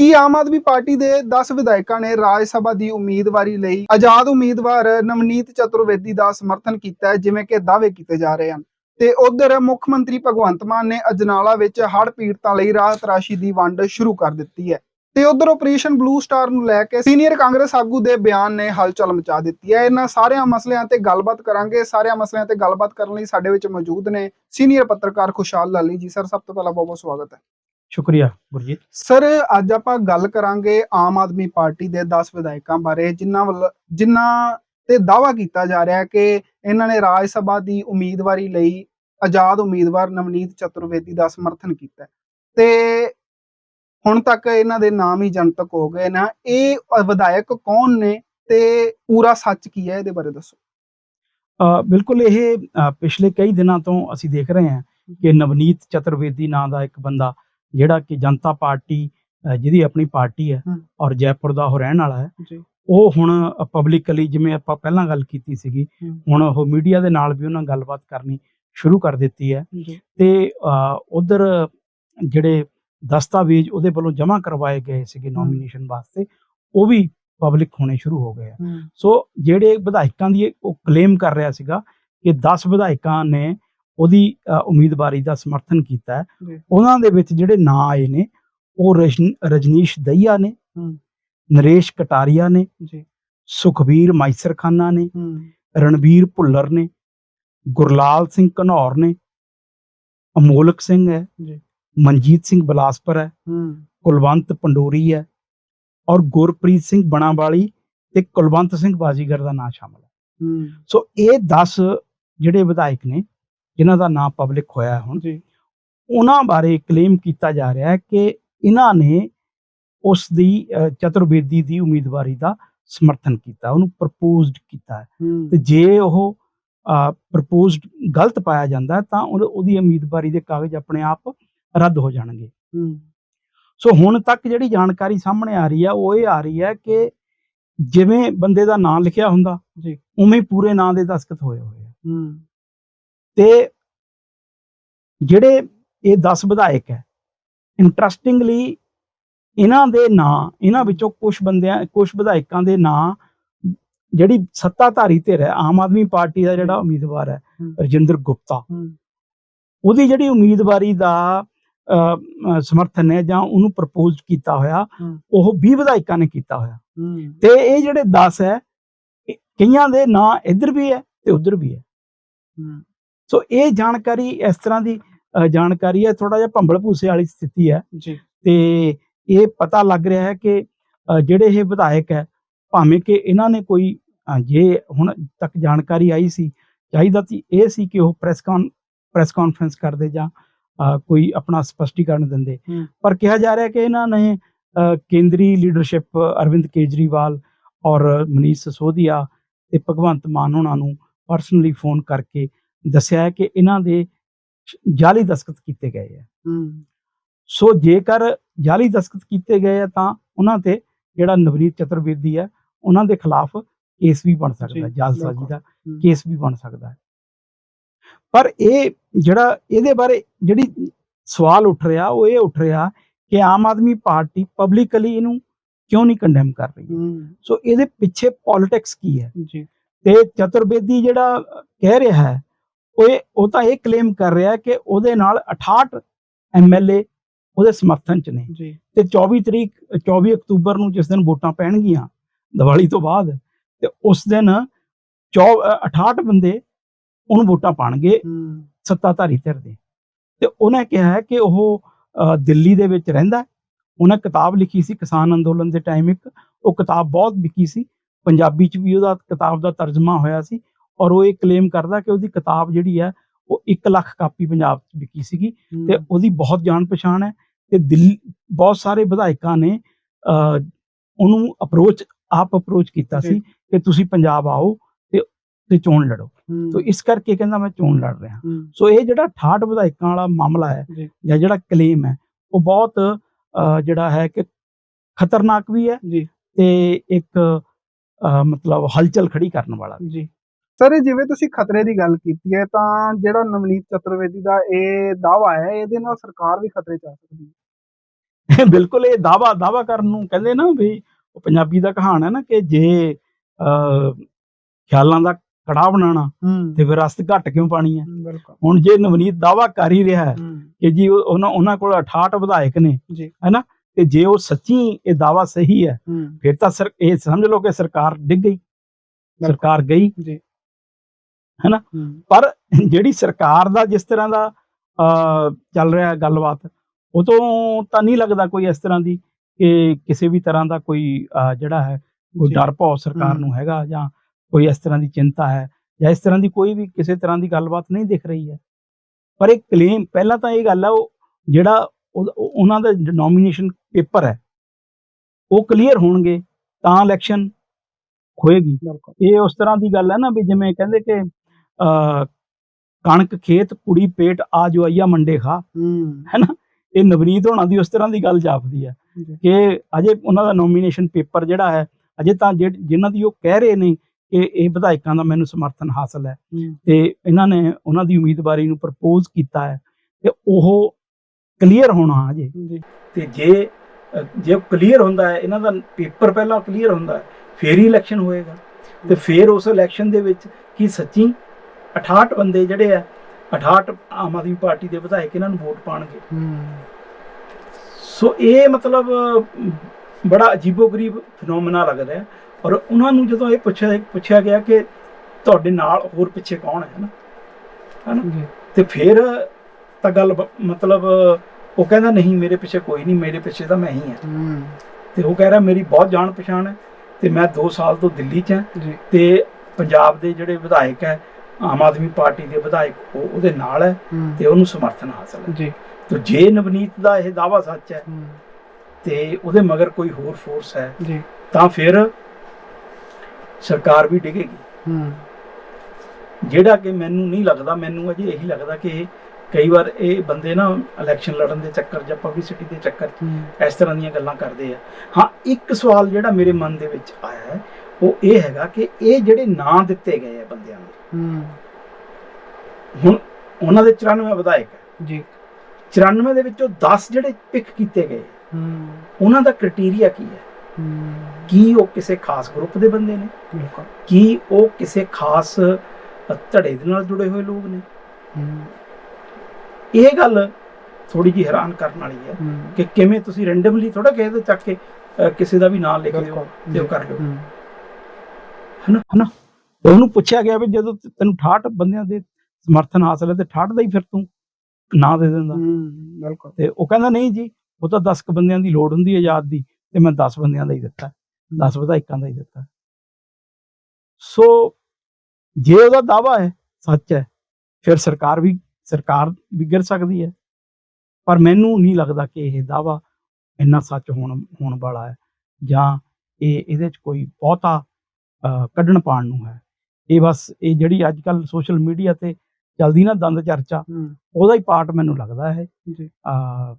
ਕੀ ਆਮ Aadmi party ਦੇ 10 ਵਿਧਾਇਕਾਂ ਨੇ ਰਾਜ ਸਭਾ ਦੀ ਉਮੀਦਵਾਰੀ ਲਈ ਆਜ਼ਾਦ ਉਮੀਦਵਾਰ ਨਵਨੀਤ ਚਤੁਰਵੇਦੀ ਦਾ ਸਮਰਥਨ ਕੀਤਾ ਹੈ, ਜਿਵੇਂ ਕਿ ਦਾਅਵੇ ਕੀਤੇ ਜਾ ਰਹੇ ਹਨ? ਤੇ ਉਧਰ ਮੁੱਖ ਮੰਤਰੀ ਭਗਵੰਤ ਮਾਨ ਨੇ ਅਜਨਾਲਾ ਵਿੱਚ ਹੜ੍ਹ ਪੀੜਤਾਂ ਲਈ ਰਾਹਤ ਰਾਸ਼ੀ ਦੀ ਵੰਡ ਸ਼ੁਰੂ ਕਰ ਦਿੱਤੀ ਹੈ। ਤੇ ਉਧਰ ਆਪਰੇਸ਼ਨ ਬਲੂ ਸਟਾਰ ਨੂੰ ਲੈ ਕੇ ਸੀਨੀਅਰ ਕਾਂਗਰਸ ਆਗੂ ਦੇ ਬਿਆਨ ਨੇ ਹਲਚਲ ਮਚਾ ਦਿੱਤੀ ਹੈ। ਇਹਨਾਂ ਸਾਰਿਆਂ ਮਸਲਿਆਂ ਤੇ ਗੱਲਬਾਤ ਕਰਾਂਗੇ। ਸਾਰਿਆਂ ਮਸਲਿਆਂ ਤੇ ਗੱਲਬਾਤ ਕਰਨ ਲਈ ਸਾਡੇ ਵਿੱਚ ਮੌਜੂਦ ਨੇ ਸੀਨੀਅਰ ਪੱਤਰਕਾਰ ਖੁਸ਼ਹਾਲ ਲਾਲੀ ਜੀ। ਸਰ, ਸਭ ਤੋਂ ਪਹਿਲਾਂ ਬਹੁਤ ਬਹੁਤ ਸਵਾਗਤ ਹੈ। ਸ਼ੁਕਰੀਆ ਗੁਰਜੀਤ। ਸਰ ਅੱਜ ਆਪਾਂ ਗੱਲ ਕਰਾਂਗੇ ਆਮ ਆਦਮੀ ਪਾਰਟੀ ਦੇ 10 ਵਿਧਾਇਕਾਂ ਬਾਰੇ ਜਿਨ੍ਹਾਂ ਵੱਲ ਜਿਨ੍ਹਾਂ ਤੇ ਦਾਵਾ ਕੀਤਾ ਜਾ ਰਿਹਾ ਹੈ ਕਿ ਇਹਨਾਂ ਨੇ ਰਾਜ ਸਭਾ ਦੀ ਉਮੀਦਵਾਰੀ ਲਈ ਆਜ਼ਾਦ ਉਮੀਦਵਾਰ ਨਵਨੀਤ ਚਤੁਰਵੇਦੀ ਦਾ ਸਮਰਥਨ ਕੀਤਾ। ਤੇ ਹੁਣ ਤੱਕ ਇਹਨਾਂ ਦੇ ਨਾਮ ਹੀ ਜਨਤਕ ਹੋ ਗਏ ਨਾ। ਇਹ ਵਿਧਾਇਕ ਕੌਣ ਨੇ ਤੇ ਪੂਰਾ ਸੱਚ ਕੀ ਹੈ ਇਹਦੇ ਬਾਰੇ ਦੱਸੋ। ਬਿਲਕੁਲ ਇਹ ਪਿਛਲੇ ਕਈ ਦਿਨਾਂ ਤੋਂ ਅਸੀਂ ਦੇਖ ਰਹੇ ਹਾਂ ਕਿ ਨਵਨੀਤ ਚਤੁਰਵੇਦੀ ਨਾਂ ਦਾ ਇੱਕ ਬੰਦਾ ਜਿਹੜਾ ਕਿ ਜਨਤਾ ਪਾਰਟੀ ਜਿਹਦੀ ਆਪਣੀ ਪਾਰਟੀ ਹੈ। ਔਰ ਜੈਪੁਰ ਦਾ ਉਹ ਰਹਿਣ ਵਾਲਾ ਹੈ। ਉਹ ਹੁਣ ਪਬਲਿਕਲੀ ਜਿਵੇਂ ਆਪਾਂ ਪਹਿਲਾਂ ਗੱਲ ਕੀਤੀ ਸੀਗੀ। ਹੁਣ ਉਹ ਮੀਡੀਆ ਦੇ ਨਾਲ ਵੀ ਉਹਨਾਂ ਗੱਲਬਾਤ ਕਰਨੀ ਸ਼ੁਰੂ ਕਰ ਦਿੱਤੀ ਹੈ। ਤੇ ਉਧਰ ਜਿਹੜੇ ਦਸਤਾਵੇਜ਼ ਉਹਦੇ ਵੱਲੋਂ ਜਮ੍ਹਾਂ ਕਰਵਾਏ ਗਏ ਸੀਗੇ ਨੋਮੀਨੇਸ਼ਨ ਵਾਸਤੇ ਉਹ ਵੀ ਪਬਲਿਕ ਹੋਣੇ ਸ਼ੁਰੂ ਹੋ ਗਏ ਸੋ ਜਿਹੜੇ ਵਿਧਾਇਕਾਂ ਦੀ ਉਹ ਕਲੇਮ ਕਰ ਰਿਹਾ ਸੀਗਾ ਕਿ 10 ਵਿਧਾਇਕਾਂ ਨੇ ਉਹਦੀ ਉਮੀਦਵਾਰੀ ਦਾ ਸਮਰਥਨ ਕੀਤਾ ਹੈ। ਉਹਨਾਂ ਦੇ ਵਿੱਚ ਜਿਹੜੇ ਨਾਂ ਆਏ ਨੇ ਉਹ ਰਜਨ- ਰਜਨੀਸ਼ ਦਈਆ ਨੇ। ਨਰੇਸ਼ ਕਟਾਰੀਆ ਨੇ ਜੀ। ਸੁਖਬੀਰ ਮਾਈਸਰ ਖਾਨਾ ਨੇ ਹੂੰ। ਰਣਬੀਰ ਭੁੱਲਰ ਨੇ ਗੁਰਲਾਲ ਸਿੰਘ ਘਨੌਰ ਨੇ ਅਮੋਲਕ ਸਿੰਘ ਹੈ ਜੀ। ਮਨਜੀਤ ਸਿੰਘ ਬਲਾਸਪੁਰ ਹੈ ਕੁਲਵੰਤ ਪੰਡੋਰੀ ਹੈ ਔਰ ਗੁਰਪ੍ਰੀਤ ਸਿੰਘ ਬਣਾਵਾਲੀ ਤੇ ਕੁਲਵੰਤ ਸਿੰਘ ਬਾਜੀਗਰ ਦਾ ਨਾਮ ਸ਼ਾਮਲ ਹੈ। ਹੂੰ। ਸੋ ਇਹ 10 ਜਿਹੜੇ ਵਿਧਾਇਕ ਨੇ ਜਿਨ੍ਹਾਂ ਦਾ ਨਾਮ ਪਬਲਿਕ ਹੋਇਆ ਹੁਣ ਜੀ। ਉਹਨਾਂ ਬਾਰੇ ਕਲੇਮ ਕੀਤਾ ਜਾ ਰਿਹਾ ਹੈ ਕਿ ਇਹਨਾਂ ਨੇ ਉਸ ਦੀ ਚਤੁਰਵੇਦੀ ਦੀ ਉਮੀਦਵਾਰੀ ਦਾ ਸਮਰਥਨ ਕੀਤਾ ਉਹਨੂੰ ਪ੍ਰਪੋਜ਼ਡ ਕੀਤਾ ਤੇ ਜੇ ਉਹ ਪ੍ਰਪੋਜ਼ਡ ਗਲਤ ਪਾਇਆ ਜਾਂਦਾ ਤਾਂ ਉਹ- ਉਹਦੀ ਉਮੀਦਵਾਰੀ ਦੇ ਕਾਗਜ਼ ਆਪਣੇ ਆਪ ਰੱਦ ਹੋ ਜਾਣਗੇ। ਸੋ ਹੁਣ ਤੱਕ ਜਿਹੜੀ ਜਾਣਕਾਰੀ ਸਾਹਮਣੇ ਆ ਰਹੀ ਹੈ ਉਹ ਇਹ ਆ ਰਹੀ ਹੈ ਕਿ ਜਿਵੇਂ ਬੰਦੇ ਦਾ ਨਾਮ ਲਿਖਿਆ ਹੁੰਦਾ ਜੀ। ਉਵੇਂ ਪੂਰੇ ਨਾਂ ਦੇ ਦਸਤਖਤ ਹੋਏ ਹੋਏ ਆ। ਹੂੰ। ਤੇ ਜਿਹੜੇ ਇਹ 10 ਵਿਧਾਇਕ ਹੈ ਇੰਟਰਸਟਿੰਗਲੀ ਇਹਨਾਂ ਦੇ ਨਾਂ ਇਹਨਾਂ ਵਿੱਚੋਂ ਕੁਝ ਬੰਦਿਆਂ ਕੁਝ ਵਿਧਾਇਕਾਂ ਦੇ ਨਾਂ ਜਿਹੜੀ ਸੱਤਾਧਾਰੀ ਧਿਰ ਹੈ ਆਮ ਆਦਮੀ ਪਾਰਟੀ ਦਾ ਜਿਹੜਾ ਉਮੀਦਵਾਰ ਹੈ। ਰਜਿੰਦਰ ਗੁਪਤਾ। ਉਹਦੀ ਜਿਹੜੀ ਉਮੀਦਵਾਰੀ ਦਾ ਸਮਰਥਨ ਹੈ ਜਾਂ ਉਹਨੂੰ ਪ੍ਰਪੋਜ਼ ਕੀਤਾ ਹੋਇਆ। ਉਹ 20 ਵਿਧਾਇਕਾਂ ਨੇ ਕੀਤਾ ਹੋਇਆ। ਤੇ ਇਹ ਜਿਹੜੇ 10 ਹੈ ਕਈਆਂ ਦੇ ਨਾਂ ਇੱਧਰ ਵੀ ਹੈ ਤੇ ਉੱਧਰ ਵੀ ਹੂੰ। ਸੋ ਇਹ ਜਾਣਕਾਰੀ ਇਸ ਤਰ੍ਹਾਂ ਦੀ ਜਾਣਕਾਰੀ ਹੈ ਥੋੜਾ ਜਿਹਾ ਭੰਬਲ ਭੂਸੇ ਵਾਲੀ ਸਥਿਤੀ ਹੈ। ਜੀ। ਤੇ ਇਹ ਪਤਾ ਲੱਗ ਰਿਹਾ ਹੈ ਕਿ ਜਿਹੜੇ ਇਹ ਵਿਧਾਇਕ ਹੈ ਭਾਵੇਂ ਕਿ ਇਹਨਾਂ ਨੇ ਕੋਈ ਜੇ ਹੁਣ ਤੱਕ ਜਾਣਕਾਰੀ ਆਈ ਸੀ ਚਾਹੀਦਾ ਸੀ ਇਹ ਸੀ ਕਿ ਉਹ ਪ੍ਰੈਸ ਕਾਨ ਪ੍ਰੈਸ ਕਾਨਫਰੰਸ ਕਰਦੇ ਜਾਂ ਕੋਈ ਆਪਣਾ ਸਪਸ਼ਟੀਕਰਨ ਦਿੰਦੇ। ਪਰ ਕਿਹਾ ਜਾ ਰਿਹਾ ਕਿ ਇਹਨਾਂ ਨੇ ਕੇਂਦਰੀ ਲੀਡਰਸ਼ਿਪ ਅਰਵਿੰਦ ਕੇਜਰੀਵਾਲ ਔਰ ਮਨੀਸ਼ ਸਿਸੋਦੀਆ ਤੇ ਭਗਵੰਤ ਮਾਨ ਉਹਨਾਂ ਨੂੰ ਪਰਸਨਲੀ ਫੋਨ ਕਰਕੇ ਦੱਸਿਆ ਹੈ ਕਿ ਇਹਨਾਂ ਦੇ ਜਾਲੀ ਦਸਤਖਤ ਕੀਤੇ ਗਏ ਹੈ। ਹੂੰ। ਸੋ ਜੇਕਰ ਜਾਲੀ ਦਸਤਖਤ ਕੀਤੇ ਗਏ ਆ ਤਾਂ ਉਹਨਾਂ ਤੇ ਜਿਹੜਾ ਨਵਰੀਤ ਚਤੁਰਵੇਦੀ ਹੈ ਉਹਨਾਂ ਦੇ ਖਿਲਾਫ ਕੇਸ ਵੀ ਬਣ ਸਕਦਾ ਹੈ ਜਾਲਸਾਜ਼ੀ। ਦਾ। ਕੇਸ ਵੀ ਬਣ ਸਕਦਾ ਹੈ। ਪਰ ਇਹ ਜਿਹੜਾ ਇਹਦੇ ਬਾਰੇ ਜਿਹੜੀ ਸਵਾਲ ਉੱਠ ਰਿਹਾ ਉਹ ਇਹ ਉੱਠ ਰਿਹਾ ਕਿ ਆਮ ਆਦਮੀ ਪਾਰਟੀ ਪਬਲਿਕਲੀ ਇਹਨੂੰ ਕਿਉਂ ਨਹੀਂ ਕੰਡੈਮ ਕਰ ਰਹੀ ਸੋ ਇਹਦੇ ਪਿੱਛੇ ਪੋਲਿਟਿਕਸ ਕੀ ਹੈ? ਜੀ। ਤੇ ਚਤੁਰਵੇਦੀ ਜਿਹੜਾ ਕਹਿ ਰਿਹਾ ਹੈ ਉਹ ਉਹ ਤਾਂ ਇਹ ਕਲੇਮ ਕਰ ਰਿਹਾ ਕਿ ਉਹਦੇ ਨਾਲ 68 ਐਮਐਲਏ ਉਹਦੇ ਸਮਰਥਨ ਚ ਨੇ। ਤੇ 24 ਤਰੀਕ 24 ਅਕਤੂਬਰ ਨੂੰ ਜਿਸ ਦਿਨ ਵੋਟਾਂ ਪੈਣਗੀਆਂ ਦੀਵਾਲੀ ਤੋਂ ਬਾਅਦ ਤੇ ਉਸ ਦਿਨ 24 68 ਬੰਦੇ ਉਹਨੂੰ ਵੋਟਾਂ ਪਾਣਗੇ ਸੱਤਾਧਾਰੀ ਧਿਰ ਦੇ। ਤੇ ਉਹਨੇ ਕਿਹਾ ਹੈ ਕਿ ਉਹ ਦਿੱਲੀ ਦੇ ਵਿੱਚ ਰਹਿੰਦਾ। ਉਹਨੇ ਕਿਤਾਬ ਲਿਖੀ ਸੀ ਕਿਸਾਨ ਅੰਦੋਲਨ ਦੇ ਟਾਈਮ ਇੱਕ। ਉਹ ਕਿਤਾਬ ਬਹੁਤ ਵਿਕੀ ਸੀ। ਪੰਜਾਬੀ ਚ ਵੀ ਉਹਦਾ ਕਿਤਾਬ ਦਾ ਤਰਜਮਾ ਹੋਇਆ ਸੀ। ਔਰ ਉਹ ਇਹ ਕਲੇਮ ਕਰਦਾ ਕਿ ਉਹਦੀ ਕਿਤਾਬ ਜਿਹੜੀ ਹੈ ਉਹ 1 ਲੱਖ ਕਾਪੀ ਪੰਜਾਬ ਚ ਵਿਕੀ ਸੀਗੀ ਤੇ ਉਹਦੀ ਬਹੁਤ ਜਾਣ ਪਛਾਣ ਹੈ ਤੇ ਦਿੱਲੀ ਬਹੁਤ ਸਾਰੇ ਵਿਧਾਇਕਾਂ ਨੇ ਉਹਨੂੰ ਅਪਰੋਚ ਆਪ ਅਪਰੋਚ ਕੀਤਾ ਸੀ। ਕਿ ਤੁਸੀਂ ਪੰਜਾਬ ਆਓ ਤੇ ਤੇ ਚੋਣ ਲੜੋ। ਤੋ ਇਸ ਕਰਕੇ ਕਹਿੰਦਾ ਮੈਂ ਚੋਣ ਲੜ ਰਿਹਾ। ਸੋ ਇਹ ਜਿਹੜਾ 68 ਵਿਧਾਇਕਾਂ ਵਾਲਾ ਮਾਮਲਾ ਹੈ ਜੀ। ਜਿਹੜਾ ਕਲੇਮ ਹੈ ਉਹ ਬਹੁਤ ਜਿਹੜਾ ਹੈ ਕਿ ਖਤਰਨਾਕ ਵੀ ਹੈ ਤੇ ਇੱਕ ਮਤਲਬ ਹਲਚਲ ਖੜੀ ਕਰਨ ਵਾਲਾ। ਜੀ। ਸਰ ਜਿਵੇਂ ਤੁਸੀਂ ਖਤਰੇ ਦੀ ਗੱਲ ਕੀਤੀ ਹੈ ਤਾਂ ਜਿਹੜਾ ਨਵਨੀਤ ਚਤੁਰਵੇਦੀ ਦਾ ਇਹ ਦਾਵਾ ਹੈ ਇਹਦੇ ਨਾਲ ਸਰਕਾਰ ਵੀ ਖਤਰੇ ਚ ਆ ਸਕਦੀ ਹੈ। ਬਿਲਕੁਲ ਇਹ ਦਾਵਾ ਦਾਵਾ ਕਰਨ ਨੂੰ ਕਹਿੰਦੇ ਨਾ ਵੀ ਉਹ ਪੰਜਾਬੀ ਦਾ ਕਹਾਣ ਹੈ ਨਾ ਕਿ ਜੇ ਖਿਆਲਾਂ ਦਾ ਕੜਾ ਬਣਾਉਣਾ ਹੂੰ। ਤੇ ਫਿਰ ਰਸਤ ਘੱਟ ਕਿਉਂ ਪਾਣੀ ਹੈ? ਹੁਣ ਜੇ ਨਵਨੀਤ ਦਾਵਾ ਕਰ ਹੀ ਰਿਹਾ ਹੈ ਕਿ ਜੀ ਉਹ- ਉਹਨਾਂ ਉਹਨਾਂ ਕੋਲ 68 ਵਿਧਾਇਕ ਨੇ ਹੈਨਾ ਤੇ ਜੇ ਉਹ ਸੱਚੀ ਇਹ ਦਾਵਾ ਸਹੀ ਹੈ ਹੂੰ। ਫਿਰ ਤਾਂ ਸਰ ਇਹ ਸਮਝ ਲਓ ਕਿ ਸਰਕਾਰ ਡਿੱਗ ਗਈ। ਸਰਕਾਰ ਗਈ। ਜੀ। ਹੈਨਾ? ਪਰ ਜਿਹੜੀ ਸਰਕਾਰ ਦਾ ਜਿਸ ਤਰ੍ਹਾਂ ਦਾ ਚੱਲ ਰਿਹਾ ਗੱਲਬਾਤ ਉਹ ਤੋਂ ਤਾਂ ਨਹੀਂ ਲੱਗਦਾ ਕੋਈ ਇਸ ਤਰ੍ਹਾਂ ਦੀ ਕਿ ਕਿਸੇ ਵੀ ਤਰ੍ਹਾਂ ਦਾ ਕੋਈ ਜਿਹੜਾ ਹੈ ਕੋਈ। ਡਰ ਭੌ ਸਰਕਾਰ। ਨੂੰ ਹੈਗਾ ਜਾਂ ਕੋਈ ਇਸ ਤਰ੍ਹਾਂ ਦੀ ਚਿੰਤਾ ਹੈ ਜਾਂ ਇਸ ਤਰ੍ਹਾਂ ਦੀ ਕੋਈ ਵੀ ਕਿਸੇ ਤਰ੍ਹਾਂ ਦੀ ਗੱਲਬਾਤ ਨਹੀਂ ਦਿਖ ਰਹੀ ਹੈ ਪਰ ਇਹ ਕਲੇਮ ਪਹਿਲਾਂ ਤਾਂ ਇਹ ਗੱਲ ਹੈ ਉਹ ਜਿਹੜਾ ਉਹ- ਉਹ- ਉਹਨਾਂ ਦਾ ਨੋਮੀਨੇਸ਼ਨ ਪੇਪਰ ਹੈ ਉਹ ਕਲੀਅਰ ਹੋਣਗੇ ਤਾਂ ਇਲੈਕਸ਼ਨ ਹੋਏਗੀ ਇਹ ਉਸ ਤਰ੍ਹਾਂ ਦੀ ਗੱਲ ਹੈ ਨਾ ਵੀ ਜਿਵੇਂ ਕਹਿੰਦੇ ਕਿ ਕਣਕ ਖੇਤ ਕੁੜੀ ਪੇਟ ਆ ਜੋ ਆਈਆ ਮੰਡੇ ਖਾ। ਹੂੰ। ਹੈਨਾ? ਇਹ ਨਵਨੀਤ ਹੋਣਾ ਦੀ ਉਸ ਤਰ੍ਹਾਂ ਦੀ ਗੱਲ ਜਾਪਦੀ ਹੈ ਜੀ। ਕਿ ਅਜੇ ਉਹਨਾਂ ਦਾ ਨੋਮੀਨੇਸ਼ਨ ਪੇਪਰ ਜਿਹੜਾ ਹੈ ਅਜੇ ਤਾਂ ਜਿਨ੍ਹਾਂ ਦੀ ਉਹ ਕਹਿ ਰਹੇ ਨੇ ਕਿ ਇਹ ਵਿਧਾਇਕਾਂ ਦਾ ਮੈਨੂੰ ਸਮਰਥਨ ਹਾਸਲ ਹੈ ਤੇ ਇਹਨਾਂ ਨੇ ਉਹਨਾਂ ਦੀ ਉਮੀਦਵਾਰੀ ਨੂੰ ਪ੍ਰਪੋਜ਼ ਕੀਤਾ ਹੈ ਤੇ ਉਹ ਕਲੀਅਰ ਹੋਣਾ ਅਜੇ ਤੇ ਜੇ ਜੇ ਕਲੀਅਰ ਹੁੰਦਾ ਹੈ ਇਹਨਾਂ ਦਾ ਪੇਪਰ ਪਹਿਲਾਂ ਕਲੀਅਰ ਹੁੰਦਾ ਹੈ ਫੇਰ ਹੀ ਇਲੈਕਸ਼ਨ ਹੋਏਗਾ। ਤੇ ਫੇਰ ਉਸ ਇਲੈਕਸ਼ਨ ਦੇ ਵਿੱਚ ਕੀ ਸੱਚੀ 68 ਬੰਦੇ ਜਿਹੜੇ ਆ 68 ਆਮ ਆਦਮੀ ਪਾਰਟੀ ਦੇ ਵਿਧਾਇਕ ਇਹਨਾਂ ਨੂੰ ਵੋਟ ਪਾਣਗੇ। ਹੂੰ ਸੋ ਇਹ ਮਤਲਬ ਬੜਾ ਅਜੀਬੋ-ਗਰੀਬ ਫਿਨੋਮਨਾ ਲੱਗ ਰਿਹਾ ਔਰ ਉਹਨਾਂ ਨੂੰ ਜਦੋਂ ਇਹ ਪੁੱਛਿਆ ਪੁੱਛਿਆ ਗਿਆ ਕਿ ਤੁਹਾਡੇ ਨਾਲ ਹੋਰ ਪਿੱਛੇ ਕੌਣ ਹੈ ਨਾ ਜੀ। ਤੇ ਫਿਰ ਤਾਂ ਗੱਲ ਮਤਲਬ ਉਹ ਕਹਿੰਦਾ ਨਹੀਂ ਮੇਰੇ ਪਿੱਛੇ ਕੋਈ ਨਹੀਂ ਮੇਰੇ ਪਿੱਛੇ ਤਾਂ ਮੈਂ ਹੀ ਹਾਂ। ਹੂੰ। ਤੇ ਉਹ ਕਹਿ ਰਿਹਾ ਮੇਰੀ ਬਹੁਤ ਜਾਣ ਪਛਾਣ ਹੈ ਤੇ ਮੈਂ 2 ਸਾਲ ਤੋਂ ਦਿੱਲੀ 'ਚ ਹਾਂ ਤੇ ਪੰਜਾਬ ਦੇ ਜਿਹੜੇ ਵਿਧਾਇਕ ਹੈ ਆਮ ਆਦਮੀ ਪਾਰਟੀ ਦੇ ਵਿਧਾਇਕ ਉਹ ਉਹਦੇ ਨਾਲ ਹੈ ਤੇ ਉਹਨੂੰ ਸਮਰਥਨ ਹਾਸਲ ਹੈ। ਜੀ। ਤੇ ਜੇ ਨਵਨੀਤ ਦਾ ਇਹ ਦਾਵਾ ਸੱਚ ਹੈ ਤੇ ਉਹਦੇ ਮਗਰ ਕੋਈ ਹੋਰ ਫੋਰਸ ਹੈ ਜੀ। ਤਾਂ ਫਿਰ ਸਰਕਾਰ ਵੀ ਡਿੱਗੇਗੀ। ਹੂੰ। ਜਿਹੜਾ ਕਿ ਮੈਨੂੰ ਨਹੀਂ ਲੱਗਦਾ ਮੈਨੂੰ ਅਜੇ ਇਹੀ ਲੱਗਦਾ ਕਿ ਕਈ ਵਾਰ ਇਹ ਬੰਦੇ ਨਾ ਇਲੈਕਸ਼ਨ ਲੜਨ ਦੇ ਚੱਕਰ ਜਾਂ ਪਬਲਿਸਿਟੀ ਦੇ ਚੱਕਰ ਇਸ ਤਰ੍ਹਾਂ ਦੀਆਂ ਗੱਲਾਂ ਕਰਦੇ ਆ। ਹਾਂ ਇੱਕ ਸਵਾਲ ਜਿਹੜਾ ਮੇਰੇ ਮਨ ਦੇ ਵਿੱਚ ਆਇਆ ਹੈ ਉਹ ਇਹ ਹੈਗਾ ਕਿ ਇਹ ਜਿਹੜੇ ਨਾਂ ਦਿੱਤੇ ਗਏ ਆ ਬੰਦਿਆਂ ਦੇ ਹੂੰ। ਹੁਣ ਉਹਨਾਂ ਦੇ 94 ਵਿਧਾਇਕ ਹੈ। ਜੀ। 94 ਦੇ ਵਿੱਚੋਂ 10 ਜਿਹੜੇ ਪਿਕ ਕੀਤੇ ਗਏ ਹੂੰ। ਉਹਨਾਂ ਦਾ ਕ੍ਰਾਈਟੇਰੀਆ ਕੀ ਹੈ? ਹੂੰ। ਕੀ ਉਹ ਕਿਸੇ ਖਾਸ ਗਰੁੱਪ ਦੇ ਬੰਦੇ ਨੇ? ਕੀ ਉਹ ਕਿਸੇ ਖਾਸ ਧੜੇ ਦੇ ਨਾਲ ਜੁੜੇ ਹੋਏ ਲੋਕ ਨੇ? ਇਹ ਗੱਲ ਥੋੜੀ ਜਿਹੀ ਹੈਰਾਨ ਕਰਨ ਵਾਲੀ ਹੈ ਕਿ ਕਿਵੇਂ ਤੁਸੀਂ ਰੈਂਡਮਲੀ ਥੋੜਾ ਕਿਸੇ ਦੇ ਚੱਕ ਕੇ ਕਿਸੇ ਦਾ ਵੀ ਨਾਮ ਲਿਖ ਦਿਓ ਤੇ ਉਹ ਕਰ ਲਿਓ। ਹਨਾ? ਹਨਾ? ਤੇ ਉਹਨੂੰ ਪੁੱਛਿਆ ਗਿਆ ਵੀ ਜਦੋਂ ਤੈਨੂੰ 68 ਬੰਦਿਆਂ ਦੇ ਸਮਰਥਨ ਹਾਸਲ ਹੈ ਤੇ 68 ਦਾ ਹੀ ਫਿਰ ਤੂੰ ਨਾਂ ਦੇ ਦਿੰਦਾ। ਹੂੰ ਬਿਲਕੁਲ। ਤੇ ਉਹ ਕਹਿੰਦਾ ਨਹੀਂ ਜੀ ਉਹ ਤਾਂ 10 ਕੁ ਬੰਦਿਆਂ ਦੀ ਲੋੜ ਹੁੰਦੀ ਹੈ ਆਜ਼ਾਦ ਦੀ ਤੇ ਮੈਂ 10 ਬੰਦਿਆਂ ਦਾ ਹੀ ਦਿੱਤਾ। 10 ਵਿਧਾਇਕਾਂ ਦਾ ਹੀ ਦਿੱਤਾ। ਸੋ ਜੇ ਉਹਦਾ ਦਾਵਾ ਹੈ ਸੱਚ ਹੈ ਫਿਰ ਸਰਕਾਰ ਵੀ ਸਰਕਾਰ ਵੀ ਗਿਰ ਸਕਦੀ ਹੈ। ਪਰ ਮੈਨੂੰ ਨਹੀਂ ਲੱਗਦਾ ਕਿ ਇਹ ਦਾਵਾ ਇੰਨਾ ਸੱਚ ਹੋਣ ਹੋਣ ਵਾਲਾ ਹੈ ਜਾਂ ਇਹ ਇਹਦੇ ਚ ਕੋਈ ਬਹੁਤਾ ਕੱਢਣ ਪਾਣ ਨੂੰ ਹੈ। ਇਹ ਬਸ ਇਹ ਜਿਹੜੀ ਅੱਜ ਕੱਲ ਸੋਸ਼ਲ ਮੀਡੀਆ ਤੇ ਚੱਲਦੀ ਨਾ ਦੰਦ ਚਰਚਾ ਉਹਦਾ ਹੀ ਪਾਰਟ ਮੈਨੂੰ ਲੱਗਦਾ ਹੈ ਅਹ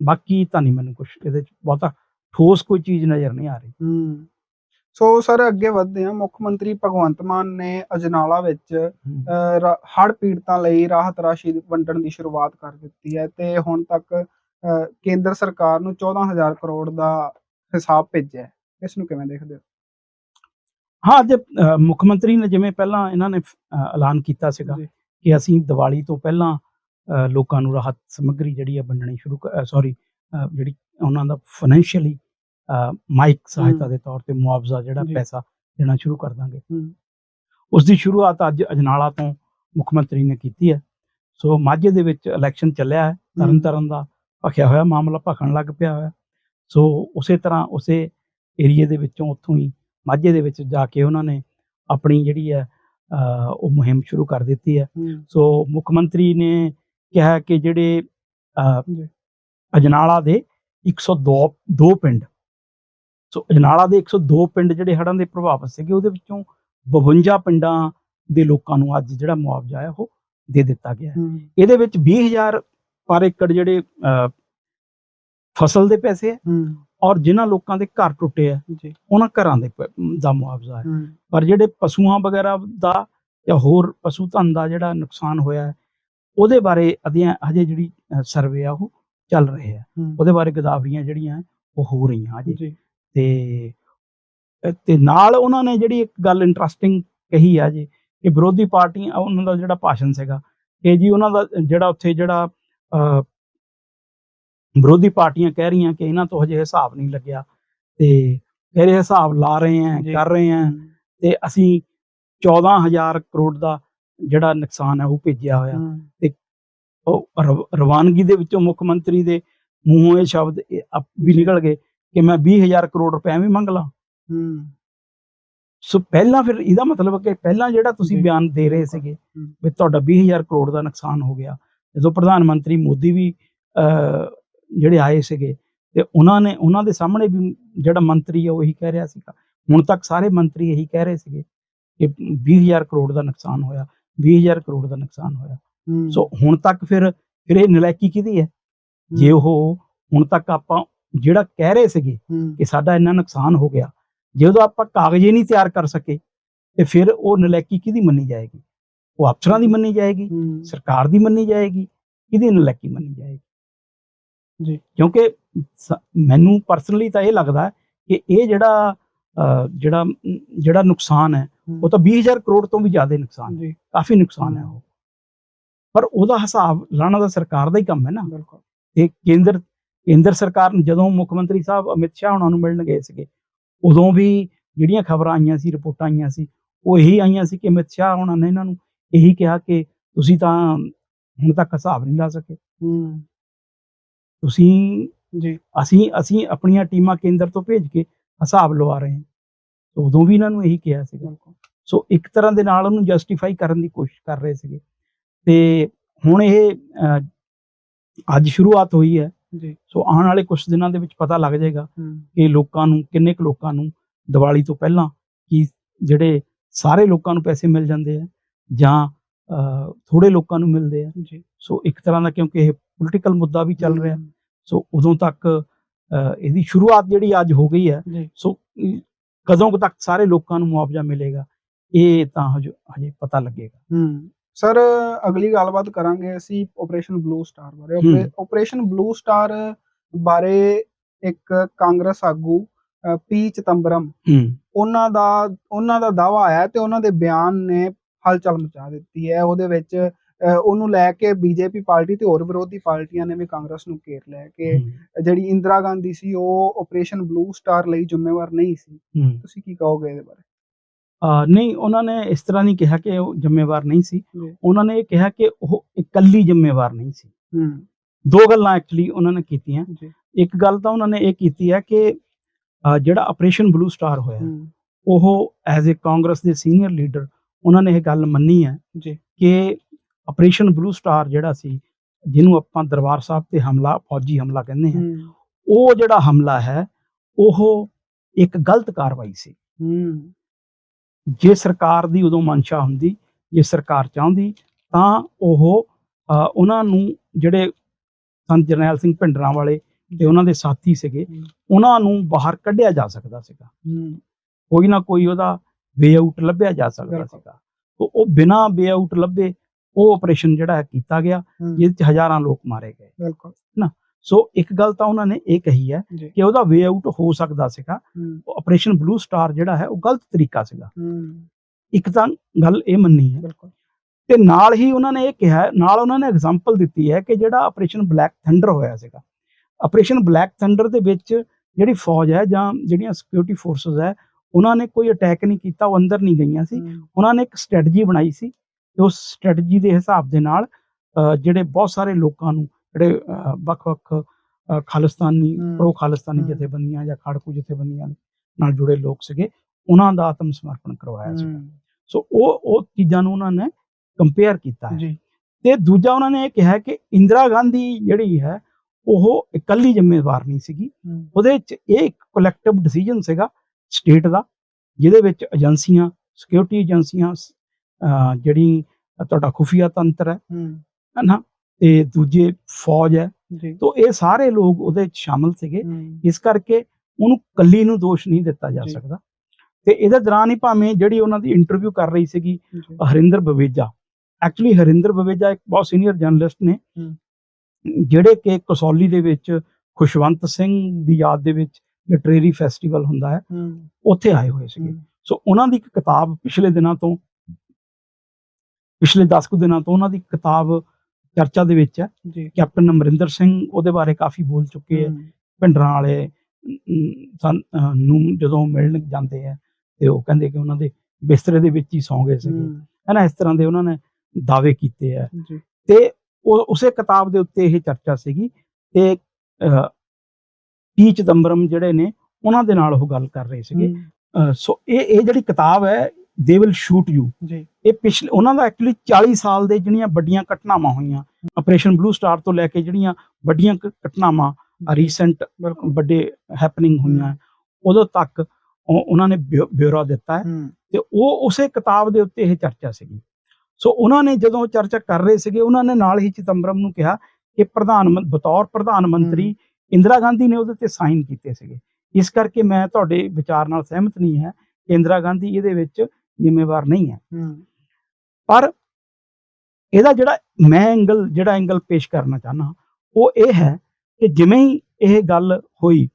ਬਾਕੀ ਤਾਂ ਨਹੀਂ ਮੈਨੂੰ ਕੁਝ ਇਹਦੇ ਚ ਬਹੁਤਾ ਠੋਸ ਕੋਈ ਚੀਜ਼ ਨਜ਼ਰ ਨਹੀਂ ਆ ਰਹੀ। ਹੂੰ। ਸੋ ਸਰ ਅੱਗੇ ਵਧਦੇ ਹਾਂ। ਮੁੱਖ ਮੰਤਰੀ ਭਗਵੰਤ ਮਾਨ ਨੇ ਅਜਨਾਲਾ ਵਿੱਚ ਹੜ ਪੀੜਤਾਂ ਲਈ ਰਾਹਤ ਰਾਸ਼ੀ ਵੰਡਣ ਦੀ ਸ਼ੁਰੂਆਤ ਕਰ ਦਿੱਤੀ ਹੈ ਤੇ ਹੁਣ ਤੱਕ ਕੇਂਦਰ ਸਰਕਾਰ ਨੂੰ 14000 ਕਰੋੜ ਦਾ ਹਿਸਾਬ ਭੇਜਿਆ ਇਸ ਨੂੰ ਕਿਵੇਂ ਦੇਖਦੇ ਹੋ? ਹਾਂ ਅੱਜ ਮੁੱਖ ਮੰਤਰੀ ਨੇ ਜਿਵੇਂ ਪਹਿਲਾਂ ਇਹਨਾਂ ਨੇ ਐਲਾਨ ਕੀਤਾ ਸੀਗਾ ਜੀ। ਕਿ ਅਸੀਂ ਦੀਵਾਲੀ ਤੋਂ ਪਹਿਲਾਂ ਲੋਕਾਂ ਨੂੰ ਰਾਹਤ ਸਮੱਗਰੀ ਜਿਹੜੀ ਹੈ ਵੰਡਣੀ ਸ਼ੁਰੂ ਸੌਰੀ ਜਿਹੜੀ ਉਹਨਾਂ ਦਾ ਫਾਈਨੈਂਸ਼ੀਅਲੀ ਮਾਈਕ ਸਹਾਇਤਾ। ਦੇ ਤੌਰ ਤੇ ਮੁਆਵਜ਼ਾ ਜਿਹੜਾ ਜੀ। ਪੈਸਾ ਦੇਣਾ ਸ਼ੁਰੂ ਕਰ ਦਾਂਗੇ। ਉਸ ਦੀ ਸ਼ੁਰੂਆਤ ਅੱਜ ਅਜਨਾਲਾ ਤੋਂ ਮੁੱਖ ਮੰਤਰੀ ਨੇ ਕੀਤੀ ਹੈ ਸੋ ਮਾਝੇ ਦੇ ਵਿੱਚ ਇਲੈਕਸ਼ਨ ਚੱਲਿਆ ਹੈ ਤਰਨ ਤਾਰਨ ਦਾ ਭਖਿਆ ਹੋਇਆ ਮਾਮਲਾ ਭਖਣ ਲੱਗ ਪਿਆ ਹੋਇਆ ਸੋ ਉਸੇ ਤਰ੍ਹਾਂ ਉਸੇ ਏਰੀਏ ਦੇ ਵਿੱਚੋਂ ਉੱਥੋਂ ਹੀ ਮਾਝੇ ਦੇ ਵਿੱਚ ਜਾ ਕੇ ਉਹਨਾਂ ਨੇ ਆਪਣੀ ਜਿਹੜੀ ਹੈ ਉਹ ਮੁਹਿੰਮ ਸ਼ੁਰੂ ਕਰ ਦਿੱਤੀ ਹੈ। ਸੋ ਮੁੱਖ ਮੰਤਰੀ ਨੇ ਕਿਹਾ ਕਿ ਜਿਹੜੇ। ਅਜਨਾਲਾ ਦੇ 102 ਦੋ ਪਿੰਡ ਸੋ ਅਜਨਾਲਾ ਦੇ 102 ਪਿੰਡ ਜਿਹੜੇ ਹੜ੍ਹਾਂ ਦੇ ਪ੍ਰਭਾਵਿਤ ਸੀਗੇ ਉਹਦੇ ਵਿੱਚੋਂ 52 ਪਿੰਡਾਂ ਦੇ ਲੋਕਾਂ ਨੂੰ ਅੱਜ ਜਿਹੜਾ ਮੁਆਵਜ਼ਾ ਹੈ ਉਹ ਦੇ ਦਿੱਤਾ ਗਿਆ ਇਹਦੇ ਵਿੱਚ 20000 ਪਰ ਏਕੜ ਜਿਹੜੇ ਫਸਲ ਦੇ ਪੈਸੇ ਹੂੰ। ਔਰ ਜਿਨ੍ਹਾਂ ਲੋਕਾਂ ਦੇ ਘਰ ਟੁੱਟੇ ਆ ਜੀ। ਉਹਨਾਂ ਘਰਾਂ ਦੇ ਪ- ਦਾ ਮੁਆਵਜ਼ਾ ਹੈ। ਪਰ ਜਿਹੜੇ ਪਸ਼ੂਆਂ ਵਗੈਰਾ ਦਾ ਜਾਂ ਹੋਰ ਪਸ਼ੂ ਧਨ ਦਾ ਜਿਹੜਾ ਨੁਕਸਾਨ ਹੋਇਆ ਹੈ ਉਹਦੇ ਬਾਰੇ ਅਧਿਐਨ ਹਜੇ ਜਿਹੜੀ ਸਰਵੇ ਆ ਉਹ ਚੱਲ ਰਹੇ ਆ। ਹੂੰ, ਉਹਦੇ ਬਾਰੇ ਗਦਾਵਰੀਆਂ ਜਿਹੜੀਆਂ ਉਹ ਹੋ ਰਹੀਆਂ ਅਜੇ ਜੀ। ਤੇ ਤੇ ਨਾਲ ਉਹਨਾਂ ਨੇ ਜਿਹੜੀ ਇੱਕ ਗੱਲ ਇੰਟਰਸਟਿੰਗ ਕਹੀ ਆ ਜੀ ਕਿ ਵਿਰੋਧੀ ਪਾਰਟੀਆਂ ਉਹਨਾਂ ਦਾ ਜਿਹੜਾ ਭਾਸ਼ਣ ਸੀਗਾ ਕਿ ਜੀ ਉਹਨਾਂ ਦਾ ਜਿਹੜਾ ਉੱਥੇ ਜਿਹੜਾ ਵਿਰੋਧੀ ਪਾਰਟੀਆਂ ਕਹਿ ਰਹੀਆਂ ਕਿ ਇਹਨਾਂ ਤੋਂ ਹਜੇ ਹਿਸਾਬ ਨਹੀਂ ਲੱਗਿਆ ਤੇ ਕਹਿ ਰਹੇ ਹਿਸਾਬ ਲਾ ਰਹੇ ਆ। ਕਰ ਰਹੇ ਆ ਤੇ ਅਸੀਂ 14000 ਕਰੋੜ ਦਾ ਜਿਹੜਾ ਨੁਕਸਾਨ ਹੈ ਉਹ ਭੇਜਿਆ ਹੋਇਆ ਹੂੰ, ਉਹ ਰਵ- ਰਵਾਨਗੀ ਦੇ ਵਿੱਚੋਂ ਮੁੱਖ ਮੰਤਰੀ ਦੇ ਮੂੰਹੋਂ ਇਹ ਸ਼ਬਦ ਇਹ ਵੀ ਨਿਕਲ ਗਏ ਕਿ ਮੈਂ 20000 ਕਰੋੜ ਰੁਪਏ ਵੀ ਮੰਗ ਲਾਂ ਹੂੰ, ਸੋ ਪਹਿਲਾਂ ਫਿਰ ਇਹਦਾ ਮਤਲਬ ਕਿ ਪਹਿਲਾਂ ਜਿਹੜਾ ਤੁਸੀਂ। ਬਿਆਨ ਦੇ ਰਹੇ। ਸੀਗੇ। ਵੀ ਤੁਹਾਡਾ 20000 ਕਰੋੜ ਦਾ ਨੁਕਸਾਨ ਹੋ ਗਿਆ ਜਦੋਂ ਪ੍ਰਧਾਨ ਮੰਤਰੀ ਮੋਦੀ ਵੀ ਜਿਹੜੇ ਆਏ ਸੀਗੇ ਤੇ ਉਹਨਾਂ ਨੇ ਉਹਨਾਂ ਦੇ ਸਾਹਮਣੇ ਵੀ ਜਿਹੜਾ ਮੰਤਰੀ ਹੈ ਉਹ ਇਹੀ ਕਹਿ ਰਿਹਾ ਸੀਗਾ। ਹੁਣ ਤੱਕ ਸਾਰੇ ਮੰਤਰੀ ਇਹੀ ਕਹਿ ਰਹੇ ਸੀਗੇ ਕਿ 20000 ਕਰੋੜ ਦਾ ਨੁਕਸਾਨ ਹੋਇਆ 20000 ਕਰੋੜ ਦਾ ਨੁਕਸਾਨ ਹੋਇਆ। ਸੋ ਹੁਣ ਤੱਕ ਫਿਰ ਫਿਰ ਇਹ ਨਲਾਇਕੀ ਕਿਹਦੀ ਹੈ? ਜੇ ਉਹ ਹੁਣ ਤੱਕ ਆਪਾਂ ਜਿਹੜਾ ਕਹਿ ਰਹੇ ਸੀਗੇ ਕਿ ਸਾਡਾ ਇੰਨਾ ਨੁਕਸਾਨ ਹੋ ਗਿਆ ਜਦੋਂ ਆਪਾਂ ਕਾਗਜ਼ ਹੀ ਨਹੀਂ ਤਿਆਰ ਕਰ ਸਕੇ ਤੇ ਫਿਰ ਉਹ ਨਲਾਇਕੀ ਕਿਹਦੀ ਮੰਨੀ ਜਾਏਗੀ? ਉਹ ਅਫਸਰਾਂ ਦੀ ਮੰਨੀ ਜਾਏਗੀ ਸਰਕਾਰ ਦੀ ਮੰਨੀ ਜਾਏਗੀ ਕਿਹਦੀ ਨਲਾਇਕੀ ਮੰਨੀ ਜਾਏਗੀ? ਜੀ। ਕਿਉਂਕਿ ਸ- ਮੈਨੂੰ ਪਰਸਨਲੀ ਤਾਂ ਇਹ ਲੱਗਦਾ ਕਿ ਇਹ ਜਿਹੜਾ ਜਿਹੜਾ ਜਿਹੜਾ ਨੁਕਸਾਨ ਹੈ ਉਹ ਤਾਂ 20000 ਕਰੋੜ ਤੋਂ ਵੀ ਜ਼ਿਆਦਾ ਨੁਕਸਾਨ ਹੈ। ਜੀ। ਕਾਫੀ ਨੁਕਸਾਨ ਹੈ ਉਹ। ਪਰ ਉਹਦਾ ਹਿਸਾਬ ਲਾਣਾ ਦਾ ਸਰਕਾਰ ਦਾ ਹੀ ਕੰਮ ਹੈ ਨਾ। ਬਿਲਕੁਲ। ਤੇ ਕੇਂਦਰ ਕੇਂਦਰ ਸਰਕਾਰ ਨੂੰ ਜਦੋਂ ਮੁੱਖ ਮੰਤਰੀ ਸਾਹਿਬ ਅਮਿਤ ਸ਼ਾਹ ਉਹਨਾਂ ਨੂੰ ਮਿਲਣ ਗਏ ਸੀਗੇ ਉਦੋਂ ਵੀ ਜਿਹੜੀਆਂ ਖਬਰਾਂ ਆਈਆਂ ਸੀ ਰਿਪੋਰਟਾਂ ਆਈਆਂ ਸੀ ਉਹ ਇਹੀ ਆਈਆਂ ਸੀ ਕਿ ਅਮਿਤ ਸ਼ਾਹ ਉਹਨਾਂ ਨੇ ਇਹਨਾਂ ਨੂੰ ਇਹੀ ਕਿਹਾ ਕਿ ਤੁਸੀਂ ਤਾਂ ਹੁਣ ਤੱਕ ਹਿਸਾਬ ਨਹੀਂ ਲਾ ਸਕੇ। ਹੂੰ। ਤੁਸੀਂ ਜੀ ਅਸੀਂ ਅਸੀਂ ਆਪਣੀਆਂ ਟੀਮਾਂ ਕੇਂਦਰ ਤੋਂ ਭੇਜ ਕੇ ਹਿਸਾਬ ਲਵਾ ਰਹੇ ਹਾਂ। ਤੇ ਉਦੋਂ ਵੀ ਇਹਨਾਂ ਨੂੰ ਇਹੀ ਕਿਹਾ ਸੀਗਾ। ਬਿਲਕੁਲ। ਸੋ ਇੱਕ ਤਰ੍ਹਾਂ ਦੇ ਨਾਲ ਉਹਨੂੰ ਜਸਟੀਫਾਈ ਕਰਨ ਦੀ ਕੋਸ਼ਿਸ਼ ਕਰ ਰਹੇ ਸੀਗੇ। ਤੇ ਹੁਣ ਇਹ ਅੱਜ ਸ਼ੁਰੂਆਤ ਹੋਈ ਹੈ। ਜੀ। ਸੋ ਆਉਣ ਵਾਲੇ ਕੁਝ ਦਿਨਾਂ ਦੇ ਵਿੱਚ ਪਤਾ ਲੱਗ ਜਾਏਗਾ ਕਿ ਲੋਕਾਂ ਨੂੰ ਕਿੰਨੇ ਕੁ ਲੋਕਾਂ ਨੂੰ ਦੀਵਾਲੀ ਤੋਂ ਪਹਿਲਾਂ ਕੀ ਜਿਹੜੇ ਸਾਰੇ ਲੋਕਾਂ ਨੂੰ ਪੈਸੇ ਮਿਲ ਜਾਂਦੇ ਆ ਜਾਂ ਥੋੜੇ ਲੋਕਾਂ ਨੂੰ ਮਿਲਦੇ ਆ। ਜੀ। ਸੋ ਇੱਕ ਤਰ੍ਹਾਂ ਦਾ ਕਿਉਂਕਿ ਇਹ ਪੋਲੀਟੀਕਲ ਮੁੱਦਾ ਵੀ ਚੱਲ ਰਿਹਾ। ਹੂੰ, ਸੋ ਉਦੋਂ ਤੱਕ ਇਹਦੀ ਸ਼ੁਰੂਆਤ ਜਿਹੜੀ ਅੱਜ ਹੋ ਗਈ ਹੈ ਸੋ ਕਦੋਂ ਤੱਕ ਸਾਰੇ ਲੋਕਾਂ ਨੂੰ ਮੁਆਵਜ਼ਾ ਮਿਲੇਗਾ ਇਹ ਤਾਂ ਹਜੇ ਪਤਾ ਲੱਗੇਗਾ। ਹੂੰ। ਸਰ ਅਗਲੀ ਗੱਲਬਾਤ ਕਰਾਂਗੇ ਅਸੀਂ ਆਪਰੇਸ਼ਨ ਬਲੂ ਸਟਾਰ ਬਾਰੇ। ਆਪਰੇਸ਼ਨ ਬਲੂ ਸਟਾਰ ਬਾਰੇ ਇੱਕ ਕਾਂਗਰਸ ਆਗੂ ਪੀ ਚਿਦੰਬਰਮ ਹੂੰ। ਉਹਨਾਂ ਦਾ ਉਹਨਾਂ ਦਾ ਦਾਵਾ ਆਇਆ ਤੇ ਉਹਨਾਂ ਦੇ ਬਿਆਨ ਨੇ ਹਲਚਲ ਮਚਾ ਦਿੱਤੀ ਹੈ। ਉਹਦੇ ਵਿੱਚ ਉਹਨੂੰ ਲੈ ਕੇ ਬੀਜੇਪੀ ਪਾਰਟੀ ਤੇ ਹੋਰ ਵਿਰੋਧੀ ਪਾਰਟੀਆਂ ਨੇ ਵੀ ਕਾਂਗਰਸ ਨੂੰ ਘੇਰ ਲਿਆ ਕਿ ਜਿਹੜੀ ਇੰਦਰਾ ਗਾਂਧੀ ਸੀ ਉਹ ਆਪਰੇਸ਼ਨ ਬਲੂ ਸਟਾਰ ਲਈ ਜ਼ਿੰਮੇਵਾਰ ਨਹੀਂ ਸੀ। ਤੁਸੀਂ ਕੀ ਕਹੋਗੇ ਇਹਦੇ ਬਾਰੇ? ਨਹੀਂ ਉਹਨਾਂ ਨੇ ਇਸ ਤਰ੍ਹਾਂ ਨਹੀਂ ਕਿਹਾ ਕਿ ਉਹ ਜ਼ਿੰਮੇਵਾਰ ਨਹੀਂ ਸੀ। ਉਹਨਾਂ ਨੇ ਇਹ ਕਿਹਾ ਕਿ ਉਹ ਇਕੱਲੀ ਜ਼ਿੰਮੇਵਾਰ ਨਹੀਂ ਸੀ। ਹੂੰ। ਦੋ ਗੱਲਾਂ ਐਕਚੁਅਲੀ ਉਹਨਾਂ ਨੇ ਕੀਤੀਆਂ। ਇੱਕ ਗੱਲ ਤਾਂ ਉਹਨਾਂ ਨੇ ਇਹ ਕੀਤੀ ਹੈ ਕਿ ਜਿਹੜਾ ਆਪਰੇਸ਼ਨ ਬਲੂ ਸਟਾਰ ਹੋਇਆ ਉਹ ਐਜ਼ ਅ ਕਾਂਗਰਸ ਦੇ ਸੀਨੀਅਰ ਲੀਡਰ ਉਹਨਾਂ ਨੇ ਇਹ ਗੱਲ ਮੰਨੀ ਹੈ ਜੀ। ਕਿ ਆਪਰੇਸ਼ਨ ਬਲੂ ਸਟਾਰ ਜਿਹੜਾ ਸੀ ਜਿਹਨੂੰ ਆਪਾਂ ਦਰਬਾਰ ਸਾਹਿਬ ਤੇ ਹਮਲਾ ਫੌਜੀ ਹਮਲਾ ਕਹਿੰਦੇ ਹਾਂ ਉਹ ਜਿਹੜਾ ਹਮਲਾ ਹੈ ਉਹ ਇੱਕ ਗਲਤ ਕਾਰਵਾਈ ਸੀ। ਜੇ ਸਰਕਾਰ ਦੀ ਉਦੋਂ ਮਨਸ਼ਾ ਹੁੰਦੀ ਜੇ ਸਰਕਾਰ ਚਾਹੁੰਦੀ ਤਾਂ ਉਹ ਉਹਨਾਂ ਨੂੰ ਜਿਹੜੇ ਸੰਤ ਜਰਨੈਲ ਸਿੰਘ ਭਿੰਡਰਾਂ ਵਾਲੇ ਤੇ ਉਹਨਾਂ ਦੇ ਸਾਥੀ ਸੀਗੇ। ਉਹਨਾਂ ਨੂੰ ਬਾਹਰ ਕੱਢਿਆ ਜਾ ਸਕਦਾ ਸੀਗਾ। ਕੋਈ ਨਾ ਕੋਈ ਉਹਦਾ ਵੇ ਆਊਟ ਲੱਭਿਆ ਜਾ ਸਕਦਾ। ਸੀਗਾ। ਉਹ ਬਿਨਾਂ ਵੇ ਆਊਟ ਲੱਭੇ ਉਹ ਆਪਰੇਸ਼ਨ ਜਿਹੜਾ ਹੈ ਕੀਤਾ ਗਿਆ ਜਿਹਦੇ ਚ ਹਜ਼ਾਰਾਂ ਲੋਕ ਮਾਰੇ ਗਏ। ਬਿਲਕੁਲ। ਸੋ ਇੱਕ ਗੱਲ ਤਾਂ ਉਹਨਾਂ ਨੇ ਇਹ ਕਹੀ ਹੈ ਕਿ ਉਹਦਾ ਵੇ ਆਊਟ ਹੋ ਸਕਦਾ ਸੀਗਾ। ਹੂੰ। ਆਪਰੇਸ਼ਨ ਬਲੂ ਸਟਾਰ ਜਿਹੜਾ ਹੈ ਉਹ ਗਲਤ ਤਰੀਕਾ ਸੀਗਾ। ਇੱਕ ਤਾਂ ਗੱਲ ਇਹ ਮੰਨੀ ਹੈ ਬਿਲਕੁਲ। ਤੇ ਨਾਲ ਹੀ ਉਹਨਾਂ ਨੇ ਇਹ ਕਿਹਾ ਨਾਲ ਉਹਨਾਂ ਨੇ ਐਗਜ਼ਾਮਪਲ ਦਿੱਤੀ ਹੈ ਕਿ ਜਿਹੜਾ ਆਪਰੇਸ਼ਨ ਬਲੈਕ ਥੰਡਰ ਹੋਇਆ ਸੀਗਾ। ਆਪਰੇਸ਼ਨ ਬਲੈਕ ਥੰਡਰ ਦੇ ਵਿੱਚ ਜਿਹੜੀ ਫੌਜ ਹੈ ਜਾਂ ਜਿਹੜੀਆਂ ਸਿਕਿਉਰਿਟੀ ਫੋਰਸਸ ਹੈ ਉਹਨਾਂ ਨੇ ਕੋਈ ਅਟੈਕ ਨਹੀਂ ਕੀਤਾ ਉਹ ਅੰਦਰ ਨਹੀਂ ਗਈਆਂ ਸੀ। ਉਹਨਾਂ ਨੇ ਇੱਕ ਸਟ੍ਰੈਟਜੀ ਬਣਾਈ ਸੀ ਉਸ ਸਟ੍ਰੈਟਜੀ ਦੇ ਹਿਸਾਬ ਦੇ ਨਾਲ ਜਿਹੜੇ ਬਹੁਤ ਸਾਰੇ ਲੋਕਾਂ ਨੂੰ ਜਿਹੜੇ ਵੱਖ-ਵੱਖ ਖਾਲਿਸਤਾਨੀ। ਪ੍ਰੋ ਖਾਲਿਸਤਾਨੀ। ਜਥੇਬੰਦੀਆਂ ਜਾਂ ਖਾੜਕੂ ਜਥੇਬੰਦੀਆਂ ਨਾਲ ਜੁੜੇ ਲੋਕ ਸੀਗੇ ਉਹਨਾਂ ਦਾ ਆਤਮ ਸਮਰਪਣ ਕਰਵਾਇਆ ਸੀ। ਸੋ ਉਹ ਉਹ ਚੀਜ਼ਾਂ ਨੂੰ ਉਹਨਾਂ ਨੇ ਕੰਪੇਅਰ ਕੀਤਾ ਹੈ। ਜੀ। ਤੇ ਦੂਜਾ ਉਹਨਾਂ ਨੇ ਇਹ ਕਿਹਾ ਕਿ ਇੰਦਰਾ ਗਾਂਧੀ ਜਿਹੜੀ ਹੈ ਉਹ ਇਕੱਲੀ ਜ਼ਿੰਮੇਵਾਰ ਨਹੀਂ ਸੀਗੀ। ਉਹਦੇ ਵਿੱਚ ਇਹ ਇੱਕ ਕਲੈਕਟਿਵ ਡਿਸੀਜਨ ਸੀਗਾ ਸਟੇਟ ਦਾ ਜਿਹਦੇ ਵਿੱਚ ਏਜੰਸੀਆਂ ਸਿਕਿਉਰਿਟੀ ਏਜੰਸੀਆਂ ਜਿਹੜੀ ਤੁਹਾਡਾ ਖੁਫੀਆ ਤੰਤਰ ਹੈ ਹੂੰ, ਹਨਾ ਤੇ ਦੂਜੇ ਫੌਜ ਹੈ। ਤੋਂ ਇਹ ਸਾਰੇ ਲੋਕ ਉਹਦੇ ਵਿੱਚ ਸ਼ਾਮਲ ਸੀਗੇ। ਇਸ ਕਰਕੇ ਉਹਨੂੰ ਕੱਲੀ ਨੂੰ ਦੋਸ਼ ਨਹੀਂ ਦਿੱਤਾ ਜਾ। ਸਕਦਾ। ਤੇ ਇਹਦੇ ਦੌਰਾਨ ਹੀ ਭਾਵੇਂ ਜਿਹੜੀ ਉਹਨਾਂ ਦੀ ਇੰਟਰਵਿਊ ਕਰ ਰਹੀ ਸੀਗੀ ਹਰਿੰਦਰ ਬਵੇਜਾ। ਐਕਚੁਅਲੀ ਹਰਿੰਦਰ ਬਵੇਜਾ ਇੱਕ ਬਹੁਤ ਸੀਨੀਅਰ ਜਰਨਲਿਸਟ ਨੇ। ਜਿਹੜੇ ਕਿ ਕਸੌਲੀ ਦੇ ਵਿੱਚ ਖੁਸ਼ਵੰਤ ਸਿੰਘ ਦੀ ਯਾਦ ਦੇ ਵਿੱਚ ਲਿਟਰੇਰੀ ਫੈਸਟੀਵਲ ਹੁੰਦਾ ਹੈ ਉੱਥੇ ਆਏ ਹੋਏ ਸੀਗੇ। ਸੋ ਉਹਨਾਂ ਦੀ ਇੱਕ ਕਿਤਾਬ ਪਿਛਲੇ ਦਿਨਾਂ ਤੋਂ ਪਿਛਲੇ 10 ਕੁ ਦਿਨਾਂ ਤੋਂ ਉਹਨਾਂ ਦੀ ਕਿਤਾਬ ਚਰਚਾ ਦੇ ਵਿੱਚ ਹੈ ਜੀ। ਕੈਪਟਨ ਅਮਰਿੰਦਰ ਸਿੰਘ ਉਹਦੇ ਬਾਰੇ ਕਾਫੀ ਬੋਲ ਚੁੱਕੇ ਹੂੰ, ਪਿੰਡਰਾਂ ਵਾਲੇ ਨੂੰ ਜਦੋਂ ਮਿਲਣ ਜਾਂਦੇ ਆ ਤੇ ਉਹ ਕਹਿੰਦੇ ਕਿ ਉਹਨਾਂ ਦੇ ਬਿਸਤਰੇ ਦੇ ਵਿੱਚ ਹੀ ਸੌਂ ਗਏ ਸੀਗੇ। ਹੂੰ, ਹੈ ਨਾ ਇਸ ਤਰ੍ਹਾਂ ਦੇ ਉਹਨਾਂ ਨੇ ਦਾਅਵੇ ਕੀਤੇ ਆ ਜੀ। ਤੇ ਉਹ ਉਸੇ ਕਿਤਾਬ ਦੇ ਉੱਤੇ ਇਹ ਚਰਚਾ ਸੀਗੀ ਤੇ ਪੀ ਚਿਦੰਬਰਮ ਜਿਹੜੇ ਨੇ ਉਹਨਾਂ ਦੇ ਨਾਲ ਉਹ ਗੱਲ ਕਰ ਰਹੇ ਸੀਗੇ। ਸੋ ਇਹ ਇਹ ਜਿਹੜੀ ਕਿਤਾਬ ਹੈ ਦੇ ਵਿਲ ਸ਼ੂਟ ਯੂ ਜੀ। ਇਹ ਪਿਛਲੇ ਉਹਨਾਂ ਦਾ ਐਕਚੁਅਲੀ 40 ਸਾਲ ਦੇ ਜਿਹੜੀਆਂ ਵੱਡੀਆਂ ਘਟਨਾਵਾਂ ਹੋਈਆਂ ਆਪਰੇਸ਼ਨ ਬਲੂ ਸਟਾਰ ਤੋਂ ਲੈ ਕੇ ਜਿਹੜੀਆਂ ਵੱਡੀਆਂ ਘਟਨਾਵਾਂ ਰੀਸੈਂਟ ਵੱਡੇ ਹੈਪਨਿੰਗ ਹੋਈਆਂ ਉਦੋਂ ਤੱਕ ਉਹ- ਉਹਨਾਂ ਨੇ ਬਿਊਰਾ ਦਿੱਤਾ ਹੈ। ਤੇ ਉਹ ਉਸੇ ਕਿਤਾਬ ਦੇ ਉੱਤੇ ਇਹ ਚਰਚਾ ਸੀਗੀ। ਸੋ ਉਹਨਾਂ ਨੇ ਜਦੋਂ ਚਰਚਾ ਕਰ ਰਹੇ ਸੀਗੇ ਉਹਨਾਂ ਨੇ ਨਾਲ ਹੀ ਚਿਦੰਬਰਮ ਨੂੰ ਕਿਹਾ ਕਿ ਪ੍ਰਧਾਨ ਬਤੌਰ ਪ੍ਰਧਾਨ ਮੰਤਰੀ ਇੰਦਰਾ ਗਾਂਧੀ ਨੇ ਉਹਦੇ ਤੇ ਸਾਈਨ ਕੀਤੇ ਸੀਗੇ। ਇਸ ਕਰਕੇ ਮੈਂ ਤੁਹਾਡੇ ਵਿਚਾਰ ਨਾਲ ਸਹਿਮਤ ਨਹੀਂ ਹੈ ਕਿ ਇੰਦਰਾ ਗਾਂਧੀ ਇਹਦੇ ਵਿੱਚ ਜ਼ਿੰਮੇਵਾਰ ਨਹੀਂ ਹੈ। ਪਰ ਇਹਦਾ ਜਿਹੜਾ ਮੈਂ ਐਂਗਲ ਜਿਹੜਾ ਐਂਗਲ ਪੇਸ਼ ਕਰਨਾ ਚਾਹਨਾ ਉਹ ਇਹ ਹੈ ਕਿ ਜਿਵੇਂ ਹੀ ਇਹ ਗੱਲ ਹੋਈ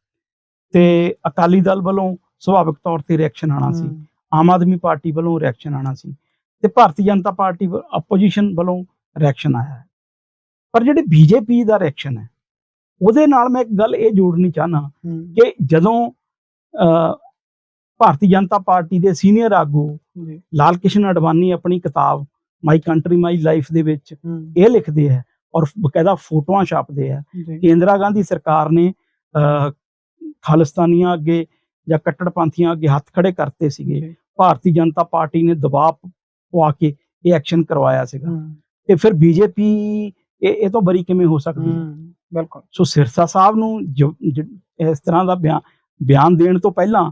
ਤੇ ਅਕਾਲੀ ਦਲ ਵੱਲੋਂ ਸੁਭਾਵਿਕ ਤੌਰ ਤੇ ਰਿਐਕਸ਼ਨ ਆਣਾ ਸੀ ਆਮ ਆਦਮੀ ਪਾਰਟੀ ਵੱਲੋਂ ਰਿਐਕਸ਼ਨ ਆਣਾ ਸੀ ਤੇ ਭਾਰਤੀ ਜਨਤਾ ਪਾਰਟੀ ਆਪੋਜੀਸ਼ਨ ਵੱਲੋਂ ਰਿਐਕਸ਼ਨ ਆਇਆ ਹੈ। ਪਰ ਜਿਹੜੇ ਬੀਜੇਪੀ ਦਾ ਰਿਐਕਸ਼ਨ ਹੈ ਉਹਦੇ ਨਾਲ ਮੈਂ ਇੱਕ ਗੱਲ ਇਹ ਜੋੜਨੀ ਚਾਹਨਾ ਕਿ ਜਦੋਂ ਭਾਰਤੀ ਜਨਤਾ ਪਾਰਟੀ ਦੇ ਸੀਨੀਅਰ ਆਗੂ ਲਾਲ ਕ੍ਰਿਸ਼ਨ ਅਡਵਾਨੀ ਆਪਣੀ ਕਿਤਾਬ ਮਾਈ ਕੰਟਰੀ ਮਾਈ ਲਾਈਫ ਦੇ ਵਿੱਚ ਇਹ ਲਿਖਦੇ ਹੈ ਔਰ ਬਕਾਇਦਾ ਫੋਟੋਆਂ ਛਾਪਦੇ ਹੈ ਜੀ। ਕਿ ਇੰਦਰਾ ਗਾਂਧੀ ਸਰਕਾਰ ਨੇ ਖਾਲਿਸਤਾਨੀਆਂ ਅੱਗੇ ਜਾਂ ਕੱਟੜਪੰਥੀਆਂ ਅੱਗੇ ਹੱਥ ਖੜੇ ਕਰਤੇ ਸੀਗੇ। ਭਾਰਤੀ ਜਨਤਾ ਪਾਰਟੀ ਨੇ ਦਬਾਅ ਪਵਾ ਕੇ ਇਹ ਐਕਸ਼ਨ ਕਰਵਾਇਆ ਸੀਗਾ। ਤੇ ਫਿਰ ਬੀਜੇਪੀ ਇਹ ਇਹ ਤੋਂ ਬਰੀ ਕਿਵੇਂ ਹੋ ਸਕਦੀ ਹੈ? ਬਿਲਕੁਲ। ਸੋ ਸਿਰਸਾ ਸਾਹਿਬ ਨੂੰ ਇਸ ਤਰ੍ਹਾਂ ਦਾ ਬਿਆਨ ਬਿਆਨ ਦੇਣ ਤੋਂ ਪਹਿਲਾਂ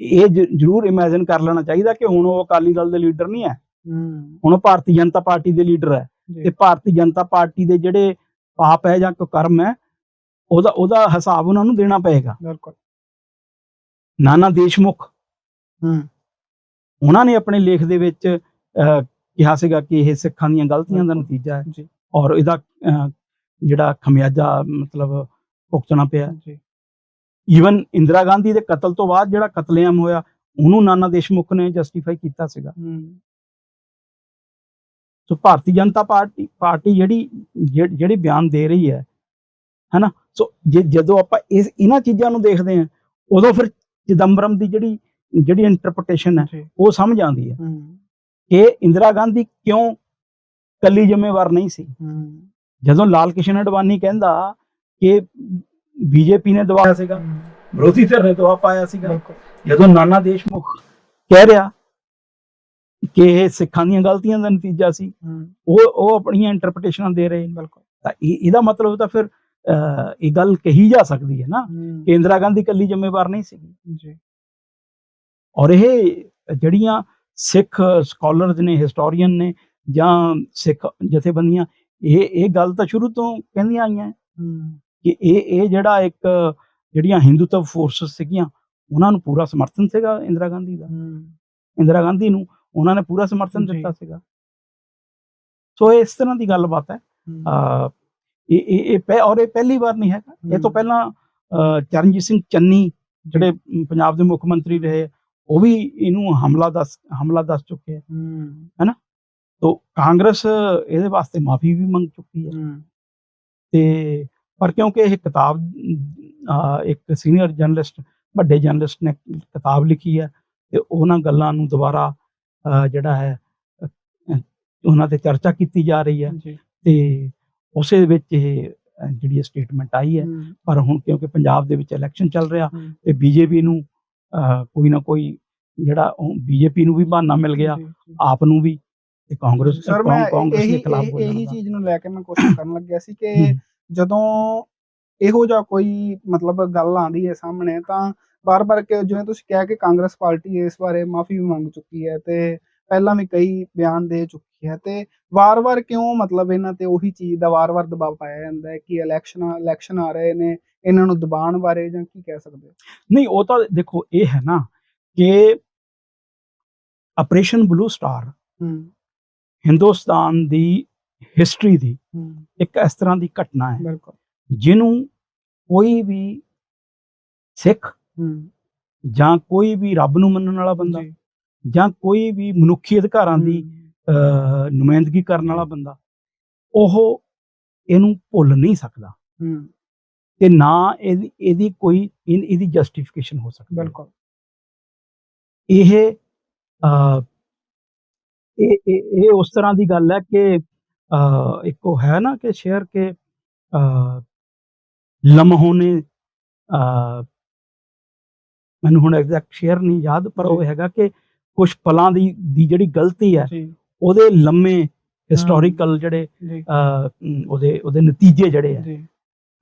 ਇਹ ਜ਼ਰੂਰ ਇਮੇਜਿਨ ਕਰ ਲੈਣਾ ਚਾਹੀਦਾ ਕਿ ਹੁਣ ਉਹ ਅਕਾਲੀ ਦਲ ਦੇ ਲੀਡਰ ਨਹੀਂ ਹੈ। ਹੁਣ ਉਹ ਭਾਰਤੀ ਜਨਤਾ ਪਾਰਟੀ ਦੇ ਲੀਡਰ ਹੈ ਤੇ ਭਾਰਤੀ ਜਨਤਾ ਪਾਰਟੀ ਦੇ ਜਿਹੜੇ ਪਾਪ ਹੈ ਜਾਂ ਕਰਮ ਹੈ ਉਹਦਾ ਉਹਦਾ ਹਿਸਾਬ ਉਹਨਾਂ ਨੂੰ ਦੇਣਾ ਪਏਗਾ। ਬਿਲਕੁਲ। ਨਾਨਾ ਦੇਸ਼ਮੁਖ। ਹੂੰ, ਉਹਨਾਂ ਨੇ ਆਪਣੇ ਲੇਖ ਦੇ ਵਿੱਚ ਕਿਹਾ ਸੀਗਾ ਕਿ ਇਹ ਸਿੱਖਾਂ ਦੀਆਂ ਗਲਤੀਆਂ ਦਾ ਨਤੀਜਾ ਹੈ ਔਰ ਇਹਦਾ ਜਿਹੜਾ ਖਮਿਆਜਾ ਮਤਲਬ ਭੁਗਤਣਾ ਪਿਆ। ਜੀ। ਈਵਨ ਇੰਦਰਾ ਗਾਂਧੀ ਦੇ ਕਤਲ ਤੋਂ ਬਾਅਦ ਜਿਹੜਾ ਕਤਲੇਆਮ ਹੋਇਆ ਉਹਨੂੰ ਨਾਨਾ ਦੇਸ਼ਮੁਖ ਨੇ ਜਸਟੀਫਾਈ ਕੀਤਾ ਸੀਗਾ। ਹੂੰ, ਸੋ ਭਾਰਤੀ ਜਨਤਾ ਪਾਰਟੀ ਪਾਰਟੀ ਜਿਹੜੀ ਜਿਹ- ਜਿਹੜੀ ਬਿਆਨ ਦੇ ਰਹੀ ਹੈ ਹੈਨਾ? ਸੋ ਜੇ ਜਦੋਂ ਆਪਾਂ ਇਸ ਇਹਨਾਂ ਚੀਜ਼ਾਂ ਨੂੰ ਦੇਖਦੇ ਹਾਂ ਉਦੋਂ ਫਿਰ ਚਿਦੰਬਰਮ ਦੀ ਜਿਹੜੀ ਜਿਹੜੀ ਇੰਟਰਪ੍ਰੀਟੇਸ਼ਨ ਹੈ ਉਹ ਸਮਝ ਆਉਂਦੀ ਹੈ ਕਿ ਇੰਦਰਾ ਗਾਂਧੀ ਕਿਉਂ ਕੱਲੀ ਜ਼ਿੰਮੇਵਾਰ ਨਹੀਂ ਸੀ? ਜਦੋਂ ਲਾਲ ਕ੍ਰਿਸ਼ਨ ਅਡਵਾਨੀ ਕਹਿੰਦਾ ਕਿ ਬੀਜੇਪੀ ਨੇ ਦਬਾਇਆ ਸੀਗਾ ਵਿਰੋਧੀ ਧਿਰ ਨੇ ਦਬਾਅ ਪਾਇਆ ਸੀਗਾ। ਜਦੋਂ ਨਾਨਾ ਦੇਸ਼ਮੁਖ ਕਹਿ ਰਿਹਾ ਕਿ ਇਹ ਸਿੱਖਾਂ ਦੀਆਂ ਗਲਤੀਆਂ ਦਾ ਨਤੀਜਾ ਸੀ ਉਹ ਉਹ ਆਪਣੀਆਂ ਇੰਟਰਪ੍ਰੀਟੇਸ਼ਨਾਂ ਦੇ ਰਹੇ ਬਿਲਕੁਲ। ਤਾਂ ਇਹ- ਇਹਦਾ ਮਤਲਬ ਤਾਂ ਫਿਰ ਇਹ ਗੱਲ ਕਹੀ ਜਾ ਸਕਦੀ ਹੈ ਨਾ। ਕਿ ਇੰਦਰਾ ਗਾਂਧੀ ਕੱਲੀ ਜ਼ਿੰਮੇਵਾਰ ਨਹੀਂ ਸੀਗੀ। ਜੀ। ਔਰ ਇਹ ਜਿਹੜੀਆਂ ਸਿੱਖ ਸਕਾਲਰਸ ਨੇ ਹਿਸਟੋਰੀਅਨ ਨੇ ਜਾਂ ਸਿੱਖ ਜਥੇਬੰਦੀਆਂ ਇਹ ਇਹ ਗੱਲ ਤਾਂ ਸ਼ੁਰੂ ਤੋਂ ਕਹਿੰਦੀਆਂ ਆਈਆਂ। ਕਿ ਇਹ ਇਹ ਜਿਹੜਾ ਇੱਕ ਜਿਹੜੀਆਂ ਹਿੰਦੂਤਵ ਫੋਰਸਸ ਸੀਗੀਆਂ ਉਹਨਾਂ ਨੂੰ ਪੂਰਾ ਸਮਰਥਨ ਸੀਗਾ ਇੰਦਰਾ ਗਾਂਧੀ ਦਾ। ਇੰਦਰਾ ਗਾਂਧੀ ਨੂੰ ਉਹਨਾਂ ਨੇ ਪੂਰਾ ਸਮਰਥਨ। ਦਿੱਤਾ ਸੀਗਾ। ਸੋ ਇਸ ਤਰ੍ਹਾਂ ਦੀ ਗੱਲਬਾਤ ਹੈ। ਇਹ ਇਹ ਇਹ ਪਹਿ- ਔਰ ਇਹ ਪਹਿਲੀ ਵਾਰ ਨਹੀਂ ਹੈਗਾ। ਇਹ ਤੋਂ। ਪਹਿਲਾਂ ਚਰਨਜੀਤ ਸਿੰਘ ਚੰਨੀ ਜਿਹੜੇ ਪੰਜਾਬ ਦੇ ਮੁੱਖ ਮੰਤਰੀ ਰਹੇ ਉਹ ਵੀ ਇਹਨੂੰ ਹਮਲਾ ਦੱਸ ਹਮਲਾ ਦੱਸ ਚੁੱਕੇ ਹੈ। ਹੂੰ, ਤੋ ਕਾਂਗਰਸ ਇਹਦੇ ਵਾਸਤੇ ਮਾਫੀ ਵੀ ਮੰਗ ਚੁੱਕੀ ਹੂੰ, ਤੇ ਪਰ ਕਿਉਂਕਿ ਇਹ ਕਿਤਾਬ ਇੱਕ ਸੀਨੀਅਰ ਜਰਨਲਿਸਟ ਵੱਡੇ ਜਰਨਲਿਸਟ ਨੇ ਕਿਤਾਬ ਲਿਖੀ ਹੈ ਤੇ ਉਹਨਾਂ ਗੱਲਾਂ ਨੂੰ ਦੁਬਾਰਾ ਜਿਹੜਾ ਹੈ ਉਹਨਾਂ ਤੇ ਚਰਚਾ ਕੀਤੀ ਜਾ ਰਹੀ ਹੈ ਤੇ ਉਸੇ ਵਿੱਚ ਇਹ ਜਿਹੜੀ ਸਟੇਟਮੈਂਟ ਆਈ ਹੈ ਪਰ ਹੁਣ ਕਿਉਂਕਿ ਪੰਜਾਬ ਦੇ ਵਿੱਚ ਇਲੈਕਸ਼ਨ ਚੱਲ ਰਿਹਾ ਤੇ ਬੀਜੇਪੀ ਨੂੰ ਕੋਈ ਨਾ ਕੋਈ ਜਿਹੜਾ ਬੀਜੇਪੀ ਨੂੰ ਵੀ ਬਹਾਨਾ ਮਿਲ ਗਿਆ। ਆਪ ਨੂੰ ਵੀ ਤੇ ਕਾਂਗਰਸ ਕਾਂਗਰਸ ਦੇ ਖਿਲਾਫ ਇਹ-। ਚੀਜ਼ ਨੂੰ ਲੈ ਕੇ ਮੈਂ ਕੋਸ਼ਿਸ਼ ਕਰਨ ਲੱਗਿਆ ਸੀ ਕਿ। ਜਦੋਂ ਇਹੋ ਜਿਹਾ ਕੋਈ ਮਤਲਬ ਗੱਲ ਆਂਦੀ ਹੈ ਸਾਹਮਣੇ ਤਾਂ ਬਾਰ-ਬਾਰ ਕਿ ਜਿਵੇਂ ਤੁਸੀਂ ਕਿਹਾ ਕਿ ਕਾਂਗਰਸ ਪਾਰਟੀ ਇਸ ਬਾਰੇ ਮਾਫੀ ਵੀ ਮੰਗ ਚੁੱਕੀ ਹੈ ਤੇ ਪਹਿਲਾਂ ਵੀ ਕਈ ਬਿਆਨ ਦੇ ਚੁੱਕੀ ਹੈ ਤੇ ਵਾਰ-ਵਾਰ ਕਿਉਂ ਮਤਲਬ ਇਹਨਾਂ ਤੇ ਉਹੀ ਚੀਜ਼ ਦਾ ਵਾਰ-ਵਾਰ ਦਬਾਅ ਪਾਇਆ ਜਾਂਦਾ ਹੈ ਕਿ ਇਲੈਕਸ਼ਨ ਇਲੈਕਸ਼ਨ ਆ ਰਹੇ ਨੇ ਇਹਨਾਂ ਨੂੰ ਦਬਾਉਣ ਬਾਰੇ ਜਾਂ ਕੀ ਕਹਿ ਸਕਦੇ ਹੋ? ਨਹੀਂ ਉਹ ਤਾਂ ਦੇਖੋ ਇਹ ਹੈ ਨਾ ਕਿ ਆਪਰੇਸ਼ਨ ਬਲੂ ਸਟਾਰ ਹੂੰ। ਹਿੰਦੁਸਤਾਨ ਦੀ ਹਿਸਟਰੀ ਦੀ ਇੱਕ ਇਸ ਤਰ੍ਹਾਂ ਦੀ ਘਟਨਾ ਹੈ। ਬਿਲਕੁਲ। ਜਿਹਨੂੰ ਕੋਈ ਵੀ ਸਿੱਖ ਜਾਂ ਕੋਈ ਵੀ ਰੱਬ ਨੂੰ ਮੰਨਣ ਵਾਲਾ ਬੰਦਾ ਜੀ। ਕੋਈ ਵੀ ਮਨੁੱਖੀ ਅਧਿਕਾਰਾਂ ਦੀ ਨੁਮਾਇੰਦਗੀ ਕਰਨ ਵਾਲਾ ਬੰਦਾ ਉਹ ਇਹਨੂੰ ਭੁੱਲ ਨਹੀਂ ਸਕਦਾ। ਤੇ ਨਾ ਇਹਦੀ ਕੋਈ ਇਹਦੀ ਜਸਟੀਫਿਕੇਸ਼ਨ ਹੋ ਸਕਦੀ। ਬਿਲਕੁਲ। ਇਹ ਇਹ ਇਹ ਉਸ ਤਰ੍ਹਾਂ ਦੀ ਗੱਲ ਹੈ ਕਿ ਅਹ, ਇੱਕ ਉਹ ਹੈ ਨਾ ਕਿ ਸ਼ੇਅਰ ਕੇ ਅਹ, ਲਮਹੋਂ ਨੇ ਅਹ, ਮੈਨੂੰ ਹੁਣ ਐਗਜ਼ੈਕਟ ਸ਼ੇਅਰ ਨਹੀਂ ਯਾਦ ਪਰ ਉਹ ਜੀ। ਹੈਗਾ ਕਿ ਕੁਝ ਪਲਾਂ ਦੀ ਦੀ ਜਿਹੜੀ ਗਲਤੀ ਹੈ ਜੀ। ਉਹਦੇ ਲੰਮੇ ਹਿਸਟੋਰੀਕਲ ਜਿਹੜੇ ਜੀ। ਅਹ, ਅਮ, ਉਹਦੇ ਉਹਦੇ ਨਤੀਜੇ ਜਿਹੜੇ ਆ ਜੀ।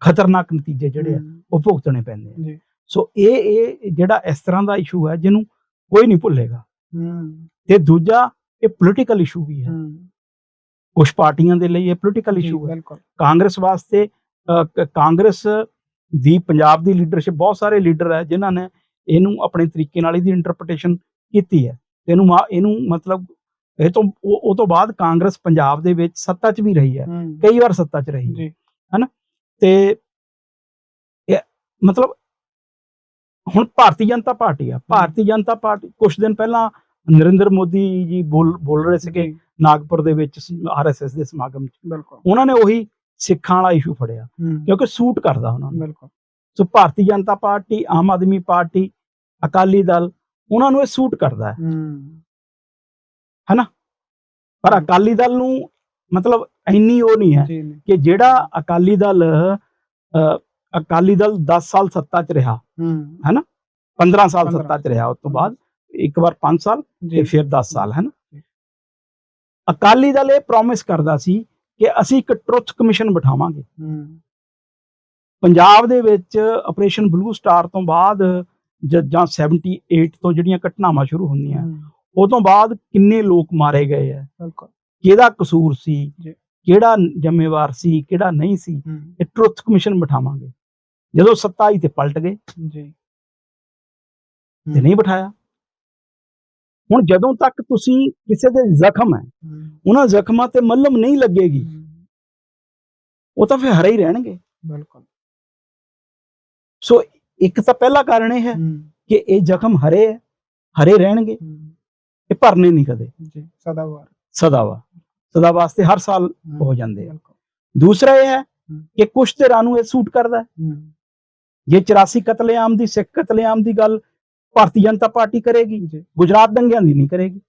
ਖਤਰਨਾਕ ਨਤੀਜੇ ਜਿਹੜੇ ਆ ਹੂੰ, ਉਹ ਭੁਗਤਣੇ ਪੈਂਦੇ ਆ। ਜੀ। ਸੋ ਇਹ ਇਹ ਜਿਹੜਾ ਇਸ ਤਰ੍ਹਾਂ ਦਾ ਇਸ਼ੂ ਹੈ ਜਿਹਨੂੰ ਕੋਈ ਨਹੀਂ ਭੁੱਲੇਗਾ। ਹੂੰ। ਤੇ ਦੂਜਾ ਇਹ ਪੋਲੀਟੀਕਲ ਇਸ਼ੂ ਵੀ ਹੈ। ਹੂੰ। ਕੁਝ ਪਾਰਟੀਆਂ ਦੇ ਲਈ ਇਹ ਪੋਲੀਟੀਕਲ ਇਸ਼ੂ ਹੈ। ਕਾਂਗਰਸ ਵਾਸਤੇ ਕਾਂਗਰਸ ਦੀ ਪੰਜਾਬ ਦੀ ਲੀਡਰਸ਼ਿਪ ਬਹੁਤ ਸਾਰੇ ਲੀਡਰ ਹੈ ਜਿਨ੍ਹਾਂ ਨੇ ਇਹਨੂੰ ਆਪਣੇ ਤਰੀਕੇ ਨਾਲ ਇਹਦੀ ਇੰਟਰਪ੍ਰੀਟੇਸ਼ਨ ਕੀਤੀ ਹੈ। ਇਹਨੂੰ ਇਹਨੂੰ ਮਤਲਬ ਇਹ ਤੋਂ ਉਹ ਤੋਂ ਬਾਅਦ ਕਾਂਗਰਸ ਪੰਜਾਬ ਦੇ ਵਿੱਚ ਸੱਤਾ 'ਚ ਵੀ ਰਹੀ ਹੈ। ਕਈ ਵਾਰ ਸੱਤਾ 'ਚ ਰਹੀ ਹੈ। ਜੀ। ਤੇ ਮਤਲਬ ਹੁਣ ਭਾਰਤੀ ਜਨਤਾ ਪਾਰਟੀ ਆ। ਭਾਰਤੀ ਜਨਤਾ ਪਾਰਟੀ ਕੁਝ ਦਿਨ ਪਹਿਲਾਂ ਨਰਿੰਦਰ ਮੋਦੀ ਜੀ ਬੋਲ ਬੋਲ ਰਹੇ ਸੀਗੇ। ਨਾਗਪੁਰ ਦੇ ਵਿੱਚ ਆਰਐਸਐਸ ਦੇ ਸਮਾਗਮ 'ਚ। ਬਿਲਕੁਲ। ਉਹਨਾਂ ਨੇ ਉਹੀ ਸਿੱਖਾਂ ਵਾਲਾ ਇਸ਼ੂ ਫੜਿਆ ਕਿਉਂਕਿ ਸੂਟ ਕਰਦਾ ਉਹਨਾਂ ਨੂੰ। ਬਿਲਕੁਲ। So Bharatiya Janata party Aam Aadmi party Akali Dal ਉਹਨਾਂ ਨੂੰ ਇਹ ਸੂਟ ਕਰਦਾ ਹੈ। ਹੂੰ। ਪਰ। ਅਕਾਲੀ ਦਲ ਨੂੰ ਮਤਲਬ ਇੰਨੀ ਉਹ ਨਹੀਂ ਹੈ ਕਿ ਜਿਹੜਾ ਅਕਾਲੀ ਦਲ ਅਕਾਲੀ ਦਲ 10 ਸਾਲ ਸੱਤਾ 'ਚ ਰਿਹਾ ਹੂੰ। 15 ਸਾਲ 15 ਸੱਤਾ 'ਚ ਰਿਹਾ ਉਸ ਤੋਂ ਬਾਅਦ ਇੱਕ ਵਾਰ 5 ਸਾਲ ਤੇ ਫਿਰ 10 ਸਾਲ ਹੈ ਨਾ ਜੀ। ਅਕਾਲੀ ਦਲ ਇਹ ਪ੍ਰੋਮਿਸ ਕਰਦਾ ਸੀ ਕਿ ਅਸੀਂ ਇੱਕ ਟਰੁੱਥ ਕਮਿਸ਼ਨ ਬਿਠਾਵਾਂਗੇ। ਹੂੰ। ਪੰਜਾਬ ਦੇ ਵਿੱਚ ਆਪਰੇਸ਼ਨ ਬਲੂ ਸਟਾਰ ਤੋਂ ਬਾਅਦ ਜ- ਜਾਂ 78 ਤੋਂ ਜਿਹੜੀਆਂ ਘਟਨਾਵਾਂ ਸ਼ੁਰੂ ਹੁੰਦੀਆਂ ਹੂੰ, ਉਹ ਤੋਂ ਬਾਅਦ ਕਿੰਨੇ ਲੋਕ ਮਾਰੇ ਗਏ ਆ? ਬਿਲਕੁਲ। ਕਿਹਦਾ ਕਸੂਰ ਸੀ। ਕਿਹੜਾ ਜ਼ਿੰਮੇਵਾਰ ਸੀ? ਕਿਹੜਾ ਨਹੀਂ ਸੀ? ਹੂੰ। ਇਹ ਟਰੁੱਥ ਕਮਿਸ਼ਨ ਬਿਠਾਵਾਂਗੇ। ਜਦੋਂ ਸੱਤਾ ਆਈ ਤੇ ਪਲਟ ਗਏ। ਜੀ। ਤੇ ਨਹੀਂ ਬਿਠਾਇਆ। ਹੁਣ ਜਦੋਂ ਤੱਕ ਤੁਸੀਂ ਕਿਸੇ ਦੇ ਜ਼ਖਮ ਹੈ ਉਹਨਾਂ ਜ਼ਖਮਾਂ ਤੇ ਮੱਲਮ ਨਹੀਂ ਲੱਗੇਗੀ ਉਹ ਤਾਂ ਫਿਰ ਹਰੇ ਹੀ ਰਹਿਣਗੇ। ਬਿਲਕੁਲ। ਸੋ ਇੱਕ ਤਾਂ ਪਹਿਲਾ ਕਾਰਨ ਇਹ ਹੈ ਕਿ ਇਹ ਜ਼ਖਮ ਹਰੇ ਹੈ ਹਰੇ ਰਹਿਣਗੇ ਇਹ ਭਰਨੇ ਨਹੀਂ ਕਦੇ। ਜੀ ਸਦਾਵਾਰ ਸਦਾ ਵਾ ਸਦਾ ਵਾਸਤੇ ਹਰ ਸਾਲ ਹੂੰ, ਜਾਂਦੇ ਆ। ਦੂਸਰਾ ਇਹ ਹੈ। ਕਿ ਕੁਝ ਧਿਰਾਂ ਨੂੰ ਇਹ ਸੂਟ ਕਰਦਾ ਜੇ 84 ਕਤਲੇਆਮ ਦੀ ਸਿੱਖ ਕਤਲੇਆਮ ਦੀ ਗੱਲ ਭਾਰਤੀ ਜਨਤਾ ਪਾਰਟੀ ਕਰੇਗੀ ਗੁਜਰਾਤ ਦੰਗਿਆਂ ਦੀ ਨਹੀਂ ਕਰੇਗੀ।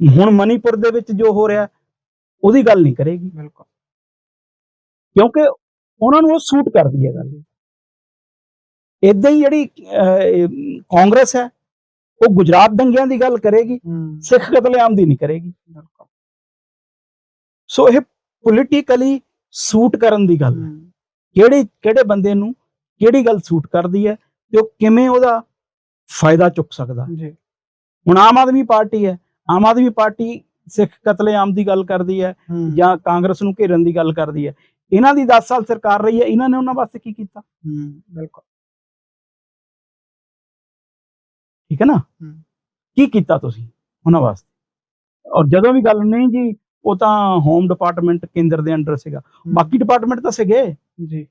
ਹੁਣ ਮਨੀਪੁਰ ਦੇ ਵਿੱਚ ਜੋ ਹੋ ਰਿਹਾ ਉਹਦੀ ਗੱਲ ਨਹੀਂ ਕਰੇਗੀ। ਬਿਲਕੁਲ। ਕਿਉਂਕਿ ਉਹਨਾਂ ਨੂੰ ਉਹ ਸੂਟ ਕਰਦੀ ਹੈ ਗੱਲ। ਇਦਾਂ ਹੀ ਜਿਹੜੀ ਕਾਂਗਰਸ ਹੈ ਉਹ ਗੁਜਰਾਤ ਦੰਗਿਆਂ ਦੀ ਗੱਲ ਕਰੇਗੀ ਸਿੱਖ ਕਤਲੇਆਮ ਦੀ ਨਹੀਂ ਕਰੇਗੀ। ਬਿਲਕੁਲ। ਸੋ ਇਹ ਪੋਲੀਟੀਕਲੀ ਸੂਟ ਕਰਨ ਦੀ ਗੱਲ ਹੂੰ, ਕਿਹੜੇ ਕਿਹੜੇ ਬੰਦੇ ਨੂੰ ਕਿਹੜੀ ਗੱਲ ਸੂਟ ਕਰਦੀ ਹੈ ਤੇ ਉਹ ਕਿਵੇਂ ਉਹਦਾ ਫਾਇਦਾ ਚੁੱਕ ਸਕਦਾ? ਜੀ। ਹੁਣ ਆਮ ਆਦਮੀ ਪਾਰਟੀ ਹੈ ਆਮ ਆਦਮੀ ਪਾਰਟੀ ਸਿੱਖ ਕਤਲੇਆਮ ਦੀ ਗੱਲ ਕਰਦੀ ਹੈ ਜਾਂ ਕਾਂਗਰਸ ਨੂੰ ਘੇਰਨ ਦੀ ਗੱਲ ਕਰਦੀ ਹੈ। ਇਹਨਾਂ ਦੀ 10 ਸਾਲ ਸਰਕਾਰ ਰਹੀ ਹੈ ਇਹਨਾਂ ਨੇ ਉਹਨਾਂ ਵਾਸਤੇ ਕੀ ਕੀਤਾ? ਹੂੰ ਬਿਲਕੁਲ। ਠੀਕ ਹੈ ਨਾ? ਕੀ ਕੀਤਾ ਤੁਸੀਂ ਉਹਨਾਂ ਵਾਸਤੇ? ਔਰ ਜਦੋਂ ਵੀ ਗੱਲ ਨਹੀਂ ਜੀ ਉਹ ਤਾਂ ਹੋਮ ਡਿਪਾਰਟਮੈਂਟ ਕੇਂਦਰ ਦੇ ਅੰਡਰ ਸੀਗਾ। ਬਾਕੀ ਡਿਪਾਰਟਮੈਂਟ ਤਾਂ ਸੀਗੇ। ਜੀ।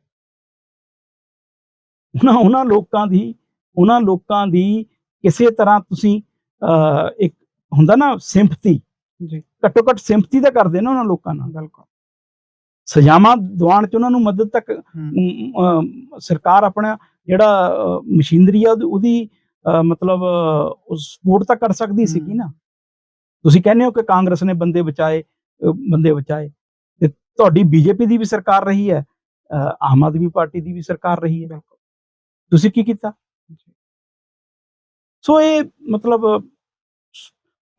ਉਹਨਾਂ ਉਹਨਾਂ ਲੋਕਾਂ ਦੀ ਉਹਨਾਂ ਲੋਕਾਂ ਦੀ ਕਿਸੇ ਤਰ੍ਹਾਂ ਤੁਸੀਂ ਇੱਕ ਹੁੰਦਾ ਨਾ ਸਿੰਪਥੀ ਜੀ। ਘੱਟੋ ਘੱਟ ਸਿੰਪਥੀ ਤਾਂ ਕਰਦੇ ਨਾ ਉਹਨਾਂ ਲੋਕਾਂ ਨਾਲ। ਬਿਲਕੁਲ। ਸਜ਼ਾਵਾਂ ਦਿਵਾਉਣ ਚ ਉਹਨਾਂ ਨੂੰ ਮਦਦ ਤੱਕ ਸਰਕਾਰ ਆਪਣਾ ਜਿਹੜਾ ਮਸ਼ੀਨਰੀ ਆ ਉਹਦੀ- ਮਤਲਬ ਸਪੋਰਟ ਤਾਂ ਕਰ ਸਕਦੀ ਸੀਗੀ ਨਾ। ਤੁਸੀਂ ਕਹਿੰਦੇ ਹੋ ਕਿ ਕਾਂਗਰਸ ਨੇ ਬੰਦੇ ਬਚਾਏ ਬੰਦੇ ਬਚਾਏ। ਤੇ ਤੁਹਾਡੀ ਬੀਜੇਪੀ ਦੀ ਵੀ ਸਰਕਾਰ ਰਹੀ ਹੈ ਆਮ ਆਦਮੀ ਪਾਰਟੀ ਦੀ ਵੀ ਸਰਕਾਰ ਰਹੀ ਹੈ। ਬਿਲਕੁਲ। ਤੁਸੀਂ ਕੀ ਕੀਤਾ? ਸੋ ਇਹ ਮਤਲਬ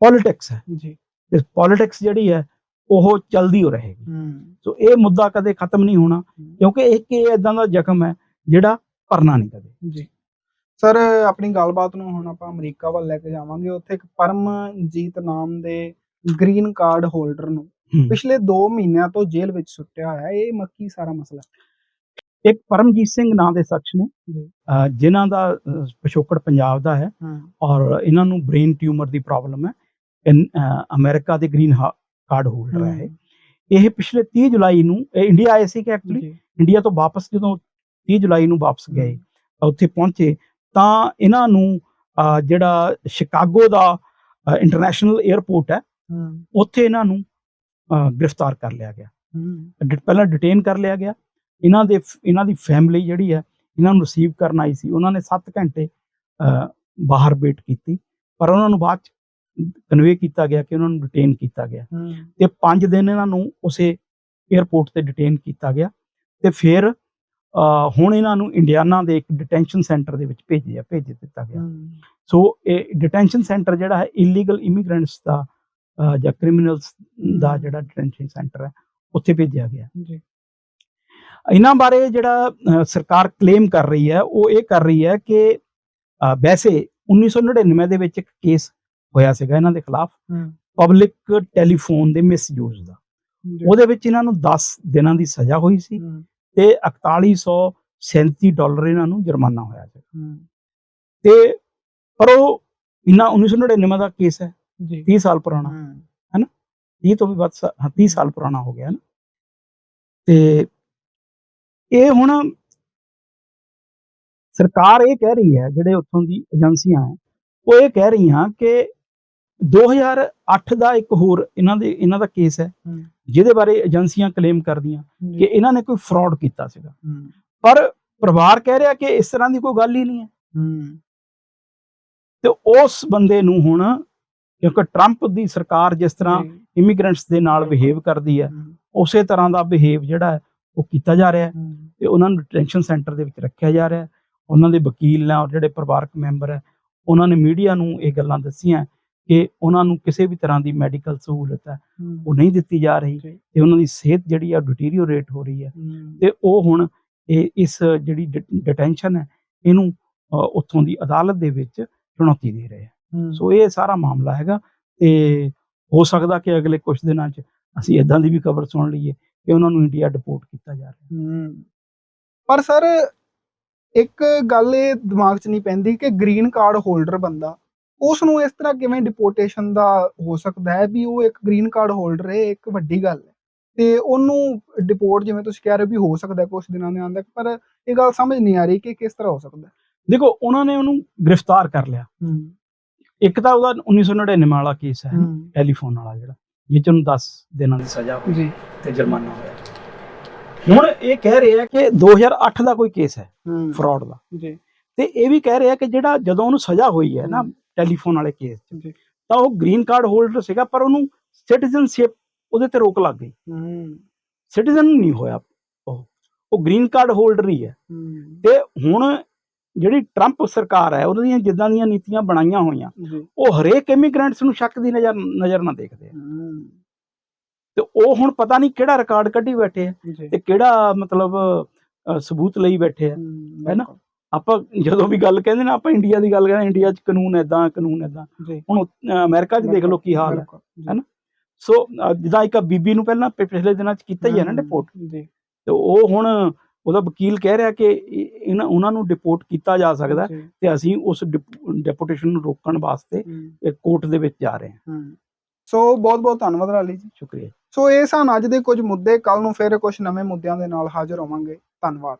ਪੋਲਿਟਿਕਸ ਹੈ। ਜੀ। ਤੇ ਪੋਲਿਟਿਕਸ ਜਿਹੜੀ ਹੈ ਉਹ ਚਲਦੀ ਹੋ ਰਹੇਗੀ। ਸੋ ਇਹ ਮੁੱਦਾ ਕਦੇ ਖਤਮ ਨਹੀਂ ਹੋਣਾ ਕਿਉਂਕਿ ਇੱਕ ਇਹ ਇਦਾਂ ਦਾ ਜ਼ਖਮ ਹੈ ਜਿਹੜਾ ਭਰਨਾ ਨਹੀਂ ਕਦੇ। ਜੀ। ਸਰ ਆਪਣੀ ਗੱਲਬਾਤ ਨੂੰ ਹੁਣ ਆਪਾਂ ਅਮਰੀਕਾ ਵੱਲ ਲੈ ਕੇ ਜਾਵਾਂਗੇ। ਉੱਥੇ ਇੱਕ ਪਰਮਜੀਤ ਨਾਮ ਦੇ ਗ੍ਰੀਨ ਕਾਰਡ ਹੋਲਡਰ ਨੂੰ। ਪਿਛਲੇ 2 ਮਹੀਨਿਆਂ ਤੋਂ ਜੇਲ੍ਹ ਵਿੱਚ ਸੁੱਟਿਆ ਹੋਇਆ। ਹੈ ਇਹ ਮੱਕੀ ਸਾਰਾ ਮਸਲਾ ਇੱਕ ਪਰਮਜੀਤ ਸਿੰਘ ਨਾਂ ਦੇ ਸ਼ਖਸ ਨੇ। ਅਹ ਜਿਨ੍ਹਾਂ ਦਾ ਅਹ, ਪਿਛੋਕੜ ਪੰਜਾਬ ਦਾ ਹੈ ਹਾਂ। ਔਰ ਇਹਨਾਂ ਨੂੰ ਬ੍ਰੇਨ ਟਿਊਮਰ ਦੀ ਪ੍ਰੋਬਲਮ ਹੈ। ਇਨ ਅਹ, ਅਮਰੀਕਾ ਦੇ ਗ੍ਰੀਨ ਕਾਰਡ ਹੋਲਡਰ ਹੈ। ਇਹ। ਪਿਛਲੇ 30 ਜੁਲਾਈ ਨੂੰ ਇਹ ਇੰਡੀਆ ਆਏ ਸੀ ਕਿ ਐਕਚੁਅਲੀ ਜੀ। ਇੰਡੀਆ ਤੋਂ ਵਾਪਸ ਜਦੋਂ 30 ਜੁਲਾਈ ਨੂੰ ਵਾਪਸ ਗਏ ਉੱਥੇ ਪਹੁੰਚੇ ਤਾਂ ਇਹਨਾਂ ਨੂੰ ਅਹ, ਜਿਹੜਾ ਸ਼ਿਕਾਗੋ ਦਾ ਇੰਟਰਨੈਸ਼ਨਲ 에ਅਰਪੋਰਟ ਹੈ ਹੂੰ। ਉੱਥੇ ਇਹਨਾਂ ਨੂੰ ਅਹ, ਗ੍ਰਿਫਤਾਰ ਕਰ ਲਿਆ ਗਿਆ। ਪਹਿਲਾਂ ਡਿਟੇਨ ਕਰ ਲਿਆ ਗਿਆ ਇਹਨਾਂ ਦੇ ਇਹਨਾਂ ਦੀ ਫੈਮਿਲੀ ਜਿਹੜੀ ਹੈ ਇਹਨਾਂ ਨੂੰ ਰਿਸੀਵ ਕਰਨ ਆਈ ਸੀ। ਉਹਨਾਂ ਨੇ 7 ਘੰਟੇ ਬਾਹਰ ਵੇਟ ਕੀਤੀ। ਪਰ ਉਹਨਾਂ ਨੂੰ ਬਾਅਦ ਚ ਕਨਵੇ ਕੀਤਾ ਗਿਆ ਕਿ ਉਹਨਾਂ ਨੂੰ ਡਿਟੇਨ ਕੀਤਾ ਗਿਆ। ਤੇ 5 ਦਿਨ ਇਹਨਾਂ ਨੂੰ ਉਸੇ 에ਅਰਪੋਰਟ ਤੇ ਡਿਟੇਨ ਕੀਤਾ ਗਿਆ। ਤੇ ਫਿਰ ਹੁਣ ਇਹਨਾਂ ਨੂੰ ਇੰਡੀਆਨਾ ਦੇ ਇੱਕ ਡਿਟੈਂਸ਼ਨ ਸੈਂਟਰ ਦੇ ਵਿੱਚ ਭੇਜਿਆ ਭੇਜ ਦਿੱਤਾ ਗਿਆ। ਸੋ ਇਹ ਡਿਟੈਂਸ਼ਨ ਸੈਂਟਰ ਜਿਹੜਾ ਹੈ ਇਲੀਗਲ ਇਮੀਗ੍ਰੈਂਟਸ ਦਾ ਜਾਂ ਕ੍ਰਿਮੀਨਲਸ ਦਾ ਜਿਹੜਾ ਡਿਟੈਂਸ਼ਨ ਸੈਂਟਰ ਹੈ ਉੱਥੇ ਭੇਜਿਆ ਗਿਆ। ਜੀ। ਇਹਨਾਂ ਬਾਰੇ ਜਿਹੜਾ ਸਰਕਾਰ ਕਲੇਮ ਕਰ ਰਹੀ ਹੈ ਉਹ ਇਹ ਕਰ ਰਹੀ ਹੈ ਕਿ ਅਹ, ਵੈਸੇ 1999 ਦੇ ਵਿੱਚ ਇੱਕ ਕੇਸ ਹੋਇਆ ਸੀਗਾ ਇਹਨਾਂ ਦੇ ਖਿਲਾਫ ਹੂੰ। ਪਬਲਿਕ ਟੈਲੀਫੋਨ ਦੇ ਮਿਸਯੂਜ਼ ਦਾ। ਉਹਦੇ ਵਿੱਚ ਇਹਨਾਂ ਨੂੰ 10 ਦਿਨਾਂ ਦੀ ਸਜ਼ਾ ਹੋਈ ਸੀ ਹੂੰ। ਤੇ 4137 ਡਾਲਰ ਇਹਨਾਂ ਨੂੰ ਜੁਰਮਾਨਾ ਹੋਇਆ ਸੀ ਹੂੰ। ਤੇ ਪਰ ਉਹ ਇਹਨਾਂ 1999 ਦਾ ਕੇਸ ਹੈ ਜੀ। 30 ਸਾਲ ਪੁਰਾਣਾ ਹੂੰ। 30 ਤੋਂ ਵੀ ਵੱਧ ਸਾ- ਹਾਂ 30 ਸਾਲ ਪੁਰਾਣਾ ਹੋ ਗਿਆ ਨਾ। ਤੇ ਇਹ ਹੁਣ ਸਰਕਾਰ ਇਹ ਕਹਿ ਰਹੀ ਹੈ ਜਿਹੜੇ ਉੱਥੋਂ ਦੀ ਏਜੰਸੀਆਂ ਹੈ ਉਹ ਇਹ ਕਹਿ ਰਹੀਆਂ ਕਿ 2008 ਦਾ ਇੱਕ ਹੋਰ ਇਹਨਾਂ ਦੇ ਇਹਨਾਂ ਦਾ ਕੇਸ ਹੈ ਜਿਹਦੇ ਬਾਰੇ ਏਜੰਸੀਆਂ ਕਲੇਮ ਕਰਦੀਆਂ ਕਿ ਇਹਨਾਂ ਨੇ ਕੋਈ ਫਰਾਡ ਕੀਤਾ ਸੀਗਾ। ਪਰ ਪਰਿਵਾਰ ਕਹਿ ਰਿਹਾ ਕਿ ਇਸ ਤਰ੍ਹਾਂ ਦੀ ਕੋਈ ਗੱਲ ਹੀ ਨਹੀਂ ਹੈ। ਤੇ ਉਸ ਬੰਦੇ ਨੂੰ ਹੁਣ ਕਿਉਂਕਿ ਟਰੰਪ ਦੀ ਸਰਕਾਰ ਜਿਸ ਤਰ੍ਹਾਂ ਇਮੀਗ੍ਰੈਂਟਸ ਦੇ ਨਾਲ ਬਿਹੇਵ ਕਰਦੀ ਹੈ ਉਸੇ ਤਰ੍ਹਾਂ ਦਾ ਬਿਹੇਵ ਜਿਹੜਾ ਹੈ ਉਹ ਕੀਤਾ ਜਾ ਰਿਹਾ ਹੈ ਤੇ ਉਹਨਾਂ ਨੂੰ ਡਿਟੈਂਸ਼ਨ ਸੈਂਟਰ ਦੇ ਵਿੱਚ ਰੱਖਿਆ ਜਾ ਰਿਹਾ ਹੈ। ਉਹਨਾਂ ਦੇ ਵਕੀਲ ਨੇ ਔਰ ਜਿਹੜੇ ਪਰਿਵਾਰਕ ਮੈਂਬਰ ਹੈ ਉਹਨਾਂ ਨੇ ਮੀਡੀਆ ਨੂੰ ਇਹ ਗੱਲਾਂ ਦੱਸੀਆਂ ਕਿ ਉਹਨਾਂ ਨੂੰ ਕਿਸੇ ਵੀ ਤਰ੍ਹਾਂ ਦੀ ਮੈਡੀਕਲ ਸਹੂਲਤ ਹੈ ਉਹ ਨਹੀਂ ਦਿੱਤੀ ਜਾ ਰਹੀ। ਤੇ ਉਹਨਾਂ ਦੀ ਸਿਹਤ ਜਿਹੜੀ ਆ ਡਿਟੀਰੀਓਰੇਟ ਹੋ ਰਹੀ ਹੈ। ਤੇ ਉਹ ਹੁਣ ਇਹ ਇਸ ਜਿਹੜੀ ਡਿਟੈਂਸ਼ਨ ਹੈ ਇਹਨੂੰ ਉੱਥੋਂ ਦੀ ਅਦਾਲਤ ਦੇ ਵਿੱਚ ਚੁਣੌਤੀ ਦੇ ਰਹੇ ਆ ਸੋ ਇਹ ਸਾਰਾ ਮਾਮਲਾ ਹੈਗਾ ਤੇ ਹੋ ਸਕਦਾ ਕਿ ਅਗਲੇ ਕੁਝ ਦਿਨਾਂ 'ਚ ਅਸੀਂ ਇਦਾਂ ਦੀ ਵੀ ਖਬਰ ਸੁਣ ਲਈਏ ਕਿ ਉਹਨਾਂ ਨੂੰ ਇੰਡੀਆ ਡਿਪੋਰਟ ਕੀਤਾ ਜਾ ਰਿਹਾ। ਹੂੰ। ਪਰ ਸਰ ਇੱਕ ਗੱਲ ਇਹ ਦਿਮਾਗ 'ਚ ਨਹੀਂ ਪੈਂਦੀ ਕਿ ਗ੍ਰੀਨ ਕਾਰਡ ਹੋਲਡਰ ਬੰਦਾ ਉਸ ਨੂੰ ਇਸ ਤਰ੍ਹਾਂ ਕਿਵੇਂ ਡਿਪੋਰਟੇਸ਼ਨ ਦਾ ਹੋ ਸਕਦਾ ਹੈ? ਵੀ ਉਹ ਇੱਕ ਗ੍ਰੀਨ ਕਾਰਡ ਹੋਲਡਰ ਹੈ ਇੱਕ ਵੱਡੀ ਗੱਲ ਹੈ। ਤੇ ਉਹਨੂੰ ਡਿਪੋਰਟ ਜਿਵੇਂ ਤੁਸੀਂ ਕਹਿ ਰਹੇ ਹੋ ਵੀ ਹੋ ਸਕਦਾ ਕੁਝ ਦਿਨਾਂ ਦੇ ਅੰਦਰ ਪਰ ਇਹ ਗੱਲ ਸਮਝ ਨਹੀਂ ਆ ਰਹੀ ਕਿ ਕਿਸ ਤਰ੍ਹਾਂ ਹੋ ਸਕਦਾ ਦੇਖੋ ਉਹਨਾਂ ਨੇ ਉਹਨੂੰ ਗ੍ਰਿਫਤਾਰ ਕਰ ਲਿਆ। ਇੱਕ ਤਾਂ ਉਹਦਾ 1999 ਵਾਲਾ ਕੇਸ ਹੂੰ। ਟੈਲੀਫੋਨ ਵਾਲਾ ਜਿਹੜਾ। ਜਿਹ 'ਚ ਉਹਨੂੰ 10 ਦਿਨਾਂ ਦੀ ਸਜ਼ਾ ਹੋਈ ਜੀ। ਤੇ ਜੁਰਮਾਨਾ ਹੋਇਆ। ਹੁਣ ਇਹ ਕਹਿ ਰਹੇ ਕਿ 2008 ਦਾ ਕੋਈ ਕੇਸ ਹੈ ਫਰਾਡ ਦਾ। ਜੀ। ਤੇ ਇਹ ਵੀ ਕਹਿ ਰਹੇ ਕਿ ਜਿਹੜਾ ਜਦੋਂ ਉਹਨੂੰ ਸਜ਼ਾ ਹੋਈ ਹੈ ਨਾ। ਟੈਲੀਫੋਨ ਵਾਲੇ ਕੇਸ 'ਚ ਤਾਂ ਉਹ ਗ੍ਰੀਨ ਕਾਰਡ ਹੋਲਡਰ ਸੀਗਾ ਪਰ ਉਹਨੂੰ ਸਿਟੀਜ਼ਨਸ਼ਿਪ ਉਹਦੇ ਤੇ ਰੋਕ ਲੱਗ ਗਈ। ਹੂੰ। ਸਿਟੀਜ਼ਨ ਨਹੀਂ ਹੋਇਆ ਉਹ। ਉਹ ਗ੍ਰੀਨ ਕਾਰਡ ਹੋਲਡਰ ਹੈ। ਹੂੰ। ਤੇ ਹੁਣ ਜਿਹੜੀ ਟਰੰਪ ਸਰਕਾਰ ਹੈ ਉਹਨਾਂ ਦੀਆਂ ਜਿੱਦਾਂ ਦੀਆਂ ਨੀਤੀਆਂ ਬਣਾਈਆਂ ਹੋਈਆਂ ਉਹ ਹਰੇਕ ਇਮੀਗ੍ਰੈਂਟਸ ਨੂੰ ਸ਼ੱਕ ਦੀ ਨਜ਼ਰ ਨਜ਼ਰ ਨਾਲ ਦੇਖਦੇ ਆ। ਤੇ ਉਹ ਹੁਣ ਪਤਾ ਨਹੀਂ ਕਿਹੜਾ ਰਿਕਾਰਡ ਕੱਢੀ ਬੈਠੇ ਆ ਤੇ ਕਿਹੜਾ ਮਤਲਬ ਸਬੂਤ ਲਈ ਬੈਠੇ ਆ ਹੂੰ, ਹੈ ਨਾ? ਆਪਾਂ ਜਦੋਂ ਵੀ ਗੱਲ ਕਹਿੰਦੇ ਨਾ ਆਪਾਂ ਇੰਡੀਆ ਦੀ ਗੱਲ ਕਰਦੇ ਇੰਡੀਆ 'ਚ ਕਾਨੂੰਨ ਐਦਾਂ ਕਾਨੂੰਨ ਐਦਾਂ ਹੁਣ ਅਮਰੀਕਾ 'ਚ ਦੇਖ ਲਓ ਕੀ ਹਾਲ ਹੈ ਬਿਲਕੁਲ, ਜੀ। ਹੈ ਨਾ? ਸੋ ਜਿੱਦਾਂ ਇੱਕ ਬੀਬੀ ਨੂੰ ਪਹਿਲਾਂ ਪਿ- ਪਿਛਲੇ ਦਿਨਾਂ 'ਚ ਕੀਤਾ ਹੀ ਹੈ ਨਾ ਜੀ। ਤੇ ਉਹ ਹੁਣ ਉਹਦਾ ਵਕੀਲ ਕਹਿ ਰਿਹਾ ਕਿ ਇਹ- ਇਹਨਾਂ ਉਹਨਾਂ ਨੂੰ ਡਿਪੋਰਟ ਕੀਤਾ ਜਾ ਸਕਦਾ ਤੇ ਅਸੀਂ ਉਸ ਡਿਪੋਟੇਸ਼ਨ ਨੂੰ ਰੋਕਣ ਵਾਸਤੇ ਕੋਰਟ ਦੇ ਵਿੱਚ ਜਾ ਰਹੇ ਹਾਂ। ਹੂੰ। ਸੋ ਬਹੁਤ ਬਹੁਤ ਧੰਨਵਾਦ ਰਾਲੀ ਜੀ। ਸ਼ੁਕਰੀਆ ਸੋ ਇਹ ਸਨ ਅੱਜ ਦੇ ਕੁਝ ਮੁੱਦੇ। ਕੱਲ ਨੂੰ ਫਿਰ ਕੁਝ ਨਵੇਂ ਮੁੱਦਿਆਂ ਦੇ ਨਾਲ ਹਾਜ਼ਰ ਹੋਵਾਂਗੇ। ਧੰਨਵਾਦ।